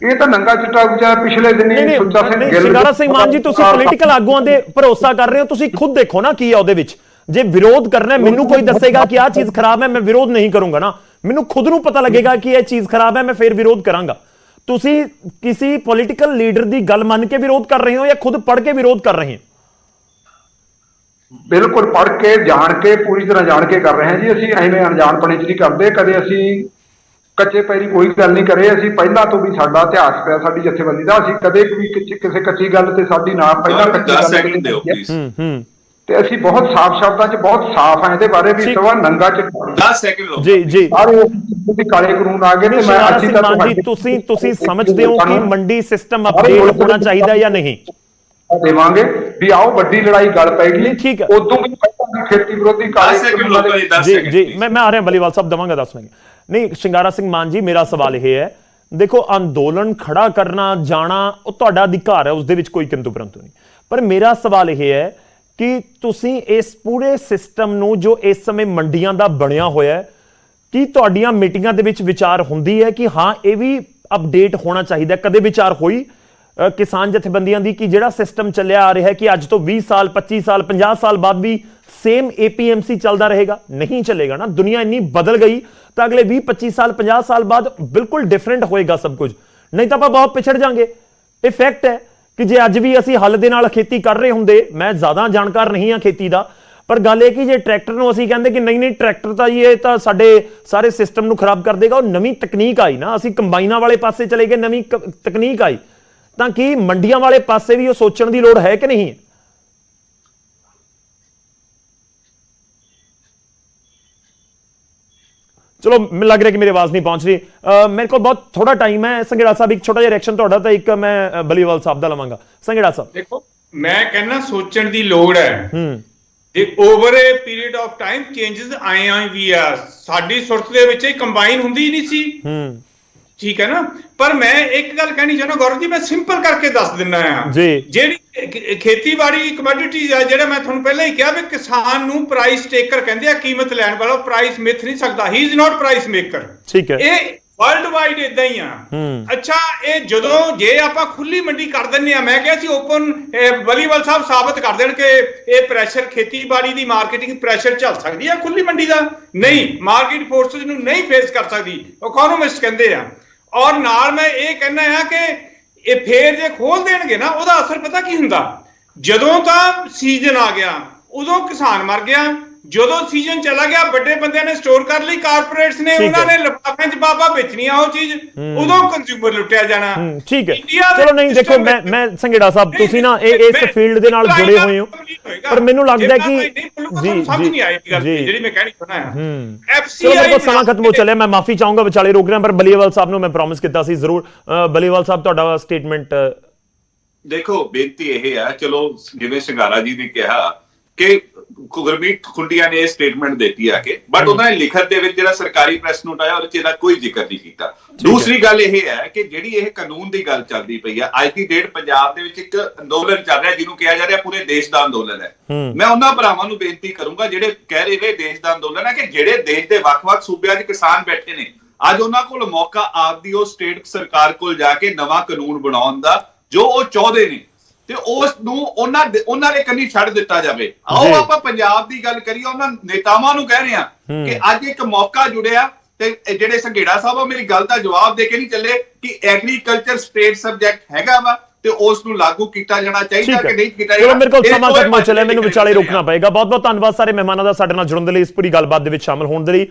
ਇਹ ਤਾਂ ਨੰਗਾ ਚਿੱਟਾ ਵਿਚਾਰ ਪਿਛਲੇ ਦਿਨੀ ਸੁੱਚਾ ਸਿੰਘ ਗਿੱਲ ਸ਼ਿੰਗਾਰਾ ਸਿੰਘ ਮਾਨ ਜੀ ਤੁਸੀਂ ਪੋਲੀਟੀਕਲ ਆਗੂਆਂ ਦੇ ਭਰੋਸਾ ਕਰ ਰਹੇ ਹੋ ਤੁਸੀਂ ਖੁਦ ਦੇਖੋ ਨਾ ਕੀ ਹੈ ਉਹਦੇ ਵਿੱਚ। ਜੇ ਵਿਰੋਧ ਕਰਨਾ ਹੈ ਮੈਨੂੰ ਕੋਈ ਦੱਸੇਗਾ ਕਿ ਆਹ ਚੀਜ਼ ਖਰਾਬ ਹੈ ਮੈਂ ਵਿਰੋਧ ਨਹੀਂ ਕਰੂੰਗਾ ਨਾ। ਮੈਨੂੰ ਖੁਦ ਨੂੰ ਪਤਾ ਲੱਗੇਗਾ ਕਿ ਇਹ ਚੀਜ਼ ਖਰਾਬ ਹੈ ਮੈਂ ਫਿਰ ਵਿਰੋਧ ਕਰਾਂਗਾ। ਤੁਸੀਂ ਕਿਸੇ ਪੋਲੀਟੀਕਲ ਲੀਡਰ ਦੀ ਗੱਲ ਮੰਨ ਕੇ ਵਿਰੋਧ ਕਰ ਰਹੇ ਹੋ ਜਾਂ ਖੁਦ ਪੜ੍ਹ ਕੇ ਵਿਰੋਧ ਕਰ ਰਹੇ ਹੋ? ਬਿਲਕੁਲ ਪੜ੍ਹ ਕੇ ਜਾਣ ਕੇ ਪੂਰੀ ਤਰ੍ਹਾਂ ਜਾਣ ਕੇ ਕਰ ਰਹੇ ਹਾਂ ਜੀ। ਅਸੀਂ ਐਵੇਂ ਅਣਜਾਣਪਣੇ 'ਚ ਨਹੀਂ ਕਰਦੇ। ਕਦੇ ਅਸੀਂ ਕੱਚੇ ਪੈਰੀ ਕੋਈ ਗੱਲ ਨਹੀਂ ਕਰੇ ਅਸੀਂ ਪਹਿਲਾਂ ਤੋਂ ਵੀ ਸਾਡਾ ਇਤਿਹਾਸ ਪਿਆ ਸਾਡੀ ਜਥੇਬੰਦੀ ਦਾ ਅਸੀਂ ਕਦੇ ਵੀ ਕਿਸੇ ਕਿਸੇ ਕੱਚੀ ਗੱਲ ਤੇ ਸਾਡੀ ਨਾ ਪਹਿਲਾਂ ਕੱਚੀ 10 ਗੱਲ ਸੈਕਿੰਡ ਦਿਓ ਹੈ। ਪਲੀਜ਼ ਹੂੰ ਹੂੰ। ਤੇ ਅਸੀਂ ਬਹੁਤ ਸਾਫ਼ ਸ਼ਬਦਾਂ 'ਚ ਬਹੁਤ ਸਾਫ਼ ਆ ਇਹਦੇ ਬਾਰੇ ਵੀ। ਸਵਾ ਨੰਗਾ ਚਿੱਟਾ 10 ਸੈਕਿੰਡ ਲਓ ਜੀ ਜੀ। ਸਾਰੇ ਤੁਸੀਂ ਕਾਲੇ ਕਾਨੂੰਨ ਆ ਗਏ ਤੇ ਮੈਂ ਅੱਜ ਤੱਕ ਜੀ ਤੁਸੀਂ ਤੁਸੀਂ ਸਮਝਦੇ ਹੋ ਕਿ ਮੰਡੀ ਸਿਸਟਮ ਅਪਡੇਟ ਹੋਣਾ ਚਾਹੀਦਾ ਜਾਂ ਨਹੀਂ? ਦੇਵਾਂਗੇ ਵੀ ਆਓ ਵੱਡੀ ਲੜਾਈ ਗੱਲ ਪੈਗੀ ਨਹੀਂ, ਠੀਕ ਹੈ। ਉਦੋਂ ਵੀ ਪਹਿਲਾਂ ਦੀ ਖੇਤੀ ਵਿਰੋਧੀ 10 ਕਾਲੇ ਕਾਨੂੰਨਾਂ ਜੀ 10 ਜੀ ਮੈਂ ਮੈਂ ਆ ਰਿਹਾ ਬਲੀਵਾਲ ਸਾਹਿਬ ਦਵਾਂਗਾ 10 ਮਿੰਟ। ਨਹੀਂ, ਸ਼ਿੰਗਾਰਾ ਸਿੰਘ ਮਾਨ ਜੀ, ਮੇਰਾ ਸਵਾਲ ਇਹ ਹੈ, ਦੇਖੋ, ਅੰਦੋਲਨ ਖੜਾ ਕਰਨਾ, ਜਾਣਾ, ਉਹ ਤੁਹਾਡਾ ਅਧਿਕਾਰ ਹੈ, ਉਸ ਦੇ ਵਿੱਚ ਕੋਈ ਕਿੰਤੂ ਪਰੰਤੂ ਨਹੀਂ। ਪਰ ਮੇਰਾ ਸਵਾਲ ਇਹ ਹੈ ਕਿ ਤੁਸੀਂ ਇਸ ਪੂਰੇ ਸਿਸਟਮ ਨੂੰ, ਜੋ ਇਸ ਸਮੇਂ ਮੰਡੀਆਂ ਦਾ ਬਣਿਆ ਹੋਇਆ ਹੈ, ਕੀ ਤੁਹਾਡੀਆਂ ਮੀਟਿੰਗਾਂ ਦੇ ਵਿੱਚ ਵਿਚਾਰ ਹੁੰਦੀ ਹੈ ਕਿ ਹਾਂ, ਇਹ ਵੀ ਅਪਡੇਟ ਹੋਣਾ ਚਾਹੀਦਾ ਕਦੇ ਵਿਚਾਰ ਹੋਈ ਕਿਸਾਨ ਜਥੇਬੰਦੀਆਂ ਦੀ ਕਿ ਜਿਹੜਾ ਸਿਸਟਮ ਚੱਲਿਆ ਆ ਰਿਹਾ ਹੈ ਕਿ ਅੱਜ ਤੋਂ 20 ਸਾਲ 25 ਸਾਲ 50 ਸਾਲ ਬਾਅਦ ਵੀ ਸੇਮ APMC ਚੱਲਦਾ ਰਹੇਗਾ? ਨਹੀਂ ਚੱਲੇਗਾ ਨਾ। ਦੁਨੀਆ ਇੰਨੀ ਬਦਲ ਗਈ ਤਾਂ ਅਗਲੇ 20 25 ਸਾਲ 50 ਸਾਲ ਬਾਅਦ ਬਿਲਕੁਲ ਡਿਫਰੈਂਟ ਹੋਏਗਾ ਸਭ ਕੁਝ। ਨਹੀਂ ਤਾਂ ਆਪਾਂ ਬਹੁਤ ਪਿਛੜ ਜਾਾਂਗੇ। ਇਹ ਫੈਕਟ ਹੈ ਕਿ ਜੇ ਅੱਜ ਵੀ ਅਸੀਂ ਹੱਲ ਦੇ ਨਾਲ ਖੇਤੀ ਕਰ ਰਹੇ ਹੁੰਦੇ, ਮੈਂ ਜ਼ਿਆਦਾ ਜਾਣਕਾਰ ਨਹੀਂ ਹਾਂ ਖੇਤੀ ਦਾ। ਪਰ ਗੱਲ ਇਹ ਕਿ ਜੇ ਟਰੈਕਟਰ ਨੂੰ ਅਸੀਂ ਕਹਿੰਦੇ ਕਿ ਨਹੀਂ ਨਹੀਂ ਟਰੈਕਟਰ ਤਾਂ ਜੀ ਇਹ ਤਾਂ ਸਾਡੇ ਸਾਰੇ ਸਿਸਟਮ ਨੂੰ ਖਰਾਬ ਕਰ ਦੇਗਾ, ਉਹ ਨਵੀਂ ਤਕਨੀਕ ਆਈ ਨਾ। ਅਸੀਂ ਕੰਬਾਈਨਾਂ ਵਾਲੇ ਪਾਸੇ ਚਲੇ ਗਏ, ਨਵੀਂ ਕ- ਤਕਨੀਕ ਆਈ। ਤਾਂ ਕੀ ਮੰਡੀਆਂ ਵਾਲੇ ਪਾਸੇ ਵੀ ਉਹ ਸੋਚਣ ਦੀ ਲੋੜ ਹੈ ਕਿ ਨਹੀਂ? ਹੈ ਚਲੋ ਮੈਨੂੰ ਲੱਗ ਰਿਹਾ ਕਿ ਮੇਰੀ ਆਵਾਜ਼ ਨਹੀਂ ਪਹੁੰਚ ਰਹੀ। ਮੇਰੇ ਕੋਲ ਬਹੁਤ ਥੋੜਾ ਟਾਈਮ ਹੈ। ਸੰਗੜਾ ਸਾਹਿਬ ਇੱਕ ਛੋਟਾ ਜਿਹਾ ਰਿਐਕਸ਼ਨ ਤੁਹਾਡਾ ਤਾਂ ਇੱਕ ਮੈਂ ਬਲੀਵਾਲ ਸਾਹਿਬ ਦਾ ਲਵਾਂਗਾ। ਸੰਗੜਾ ਸਾਹਿਬ। ਦੇਖੋ ਮੈਂ ਕਹਿੰਦਾ ਸੋਚਣ ਦੀ ਲੋੜ ਹੈ। ਹੂੰ। ਤੇ over a period of time changes ਆਏ ਆਏ ਵੀ ਆ। ਸਾਡੀ ਸੁਰਤ ਦੇ ਵਿੱਚ ਇਹ ਕੰਬਾਈਨ ਹੁੰਦੀ ਹੀ ਨਹੀਂ ਸੀ। ਹੂੰ। ਠੀਕ ਹੈ ਨਾ? ਪਰ ਮੈਂ ਇੱਕ ਗੱਲ ਕਹਿਣੀ ਚਾਹੁੰਦਾ ਗੌਰਵ ਜੀ ਮੈਂ ਸਿੰਪਲ ਕਰਕੇ ਦੱਸ ਦਿੰਦਾ ਆ। ਜਿਹੜੀ ਖੇਤੀਬਾੜੀ ਕਮੋਡਿਟੀਜ਼ ਆ ਜਿਹੜਾ ਮੈਂ ਤੁਹਾਨੂੰ ਪਹਿਲਾਂ ਹੀ ਕਿਹਾ ਵੀ ਕਿਸਾਨ ਨੂੰ ਪ੍ਰਾਈਸ ਟੇਕਰ ਕਹਿੰਦੇ ਆ ਕੀਮਤ ਲੈਣ ਵਾਲਾ ਪ੍ਰਾਈਸ ਮਿਥ ਨਹੀਂ ਸਕਦਾ। He is not price maker ਠੀਕ ਹੈ। ਇਹ ਵਰਲਡ ਵਾਈਡ ਇਦਾਂ ਹੀ ਆ। ਅੱਛਾ ਇਹ ਜਦੋਂ ਜੇ ਆਪਾਂ ਖੁੱਲੀ ਮੰਡੀ ਕਰ ਦਿੰਨੇ ਆ ਮੈਂ ਕਿਹਾ ਸੀ ਓਪਨ ਬਲੀਵਾਲ ਸਾਹਿਬ ਸਾਬਤ ਕਰ ਦੇਣ ਕਿ ਇਹ ਪ੍ਰੈਸ਼ਰ ਖੇਤੀਬਾੜੀ ਦੀ ਮਾਰਕੀਟਿੰਗ ਪ੍ਰੈਸ਼ਰ ਝੱਲ ਸਕਦੀ ਆ ਖੁੱਲੀ ਮੰਡੀ ਦਾ? ਨਹੀਂ। ਮਾਰਕੀਟ ਫੋਰਸਸ ਨੂੰ ਨਹੀਂ ਫੇਸ ਕਰ ਸਕਦੀ। ਇਕਨੋਮਿਸਟ ਕਹਿੰਦੇ ਆ। ਔਰ ਨਾਲ ਮੈਂ ਇਹ ਕਹਿਣਾ ਆ ਕਿ ਇਹ ਫੇਰ ਜੇ ਖੋਲ ਦੇਣਗੇ ਨਾ, ਉਹਦਾ ਅਸਰ ਪਤਾ ਕੀ ਹੁੰਦਾ? ਜਦੋਂ ਤਾਂ ਸੀਜ਼ਨ ਆ ਗਿਆ, ਉਦੋਂ ਕਿਸਾਨ ਮਰ ਗਿਆ ਜਦੋਂ ਸੀਜ਼ਨ ਚਲਾ ਗਿਆ ਵੱਡੇ ਬੰਦਿਆਂ ਨੇ ਸਟੋਰ ਕਰ ਲਈ ਕਾਰਪੋਰੇਟਸ ਨੇ ਉਹਨਾਂ। ਨੇ ਲਿਫਾਫਿਆਂ 'ਚ ਬਾਬਾ ਵੇਚਣੀਆਂ ਉਹ ਚੀਜ਼ ਉਦੋਂ ਕੰਜ਼ਿਊਮਰ ਲੁੱਟਿਆ ਜਾਣਾ। ਠੀਕ ਹੈ। ਚਲੋ ਨਹੀਂ ਦੇਖੋ ਮੈਂ ਮੈਂ ਸੰਘੇੜਾ ਸਾਹਿਬ ਤੁਸੀਂ ਨਾ ਇਹ ਇਸ ਫੀਲਡ ਦੇ ਨਾਲ ਜੁੜੇ ਹੋਏ ਹੋ। ਪਰ ਮੈਨੂੰ ਲੱਗਦਾ ਕਿ ਜੀ ਸਮਝ ਨਹੀਂ ਆਏਗੀ ਗੱਲ ਜਿਹੜੀ ਮੈਂ ਕਹਿਣੀ ਚਾਹੁੰਦਾ ਹਾਂ। ਹੂੰ। FCI ਚਲੋ ਕੋਲ ਸਮਾਂ ਖਤਮ ਹੋ ਚੱਲਿਆ ਮੈਂ ਮਾਫੀ ਚਾਹੂੰਗਾ ਵਿਚਾਲੇ ਰੋਕ ਰਿਹਾ ਪਰ ਬਲੀਵਾਲ ਸਾਹਿਬ ਨੂੰ ਮੈਂ ਪ੍ਰੋਮਿਸ ਕੀਤਾ ਸੀ ਜ਼ਰੂਰ। ਬਲੀਵਾਲ ਸਾਹਿਬ ਤੁਹਾਡਾ ਸਟੇਟਮੈਂਟ ਦੇਖੋ ਬੇਨਤੀ ਇਹ ਹੈ ਚਲੋ ਜਿਵੇਂ ਸਿੰਗਾਰਾ ਜੀ ਨੇ ਕਿਹਾ ਕਿ ਗੁਰਮੀਤ ਖੁੰਡੀਆਂ ਨੇ ਇਹ ਸਟੇਟਮੈਂਟ ਦਿੱਤੀ ਆ ਕਿ ਬਟ ਉਹਨਾਂ ਨੇ ਲਿਖਤ ਦੇ ਵਿੱਚ ਜਿਹੜਾ ਸਰਕਾਰੀ ਪ੍ਰੈਸ ਨੋਟ ਆਇਆ ਉਹਦੇ ਚ ਇਹਦਾ ਕੋਈ ਜ਼ਿਕਰ ਨਹੀਂ ਕੀਤਾ। ਦੂਸਰੀ ਗੱਲ ਇਹ ਹੈ ਕਿ ਜਿਹੜੀ ਇਹ ਕਾਨੂੰਨ ਦੀ ਗੱਲ ਚੱਲਦੀ ਪਈ ਆ ਅੱਜ ਦੀ ਡੇਟ ਪੰਜਾਬ ਦੇ ਵਿੱਚ ਇੱਕ ਅੰਦੋਲਨ ਚੱਲ ਰਿਹਾ ਜਿਹਨੂੰ ਕਿਹਾ ਜਾ ਰਿਹਾ ਪੂਰੇ ਦੇਸ਼ ਦਾ ਅੰਦੋਲਨ ਹੈ। ਮੈਂ ਉਹਨਾਂ ਭਰਾਵਾਂ ਨੂੰ ਬੇਨਤੀ ਕਰੂੰਗਾ ਜਿਹੜੇ ਕਹਿ ਰਹੇ ਨੇ ਦੇਸ਼ ਦਾ ਅੰਦੋਲਨ ਹੈ ਕਿ ਜਿਹੜੇ ਦੇਸ਼ ਦੇ ਵੱਖ-ਵੱਖ ਸੂਬਿਆਂ 'ਚ ਕਿਸਾਨ ਬੈਠੇ ਨੇ ਅੱਜ ਉਹਨਾਂ ਕੋਲ ਮੌਕਾ ਆਪਦੀ ਉਹ ਸਟੇਟ ਸਰਕਾਰ ਕੋਲ ਜਾ ਕੇ ਨਵਾਂ ਕਾਨੂੰਨ ਬਣਾਉਣ ਦਾ ਜੋ ਉਹ ਚਾਹੁੰਦੇ ਨੇ ਤੇ ਉਸ ਨੂੰ ਉਹਨਾਂ ਉਹਨਾਂ ਦੇ ਕੰਨੀ ਛੱਡ ਦਿੱਤਾ ਜਾਵੇ। ਆਓ ਆਪਾਂ ਪੰਜਾਬ ਦੀ ਗੱਲ ਕਰੀਏ ਉਹਨਾਂ ਨੇਤਾਵਾਂ ਨੂੰ ਕਹਿ ਰਹੇ ਹੂੰ। ਕਿ ਅੱਜ ਇੱਕ ਮੌਕਾ ਜੁੜਿਆ ਤੇ ਜਿਹੜੇ ਸੰਘੇੜਾ ਸਾਹਿਬ ਆ ਮੇਰੀ ਗੱਲ ਦਾ ਜਵਾਬ ਦੇ ਕੇ ਨਹੀਂ ਚੱਲੇ ਕਿ ਐਗਰੀਕਲਚਰ ਸਟੇਟ ਸਬਜੈਕਟ ਹੈਗਾ ਵਾ ਤੇ ਉਸ ਨੂੰ ਲਾਗੂ ਕੀਤਾ ਜਾਣਾ ਚਾਹੀਦਾ ਕਿ ਨਹੀਂ ਕੀਤਾ ਚਲੋ ਮੇਰੇ ਕੋਲ ਸਮਾਂ ਖਤਮ ਹੋ ਚੱਲਿਆ ਮੈਨੂੰ ਵਿਚਾਲੇ ਆ। ਰੋਕਣਾ ਪਏਗਾ ਬਹੁਤ ਬਹੁਤ ਧੰਨਵਾਦ ਸਾਰੇ ਮਹਿਮਾਨਾਂ ਦਾ ਸਾਡੇ ਨਾਲ ਜੁੜਨ ਦੇ ਲਈ ਇਸ ਪੂਰੀ ਗੱਲਬਾਤ ਦੇ ਵਿੱਚ ਸ਼ਾਮਲ ਹੋਣ ਦੇ ਲਈ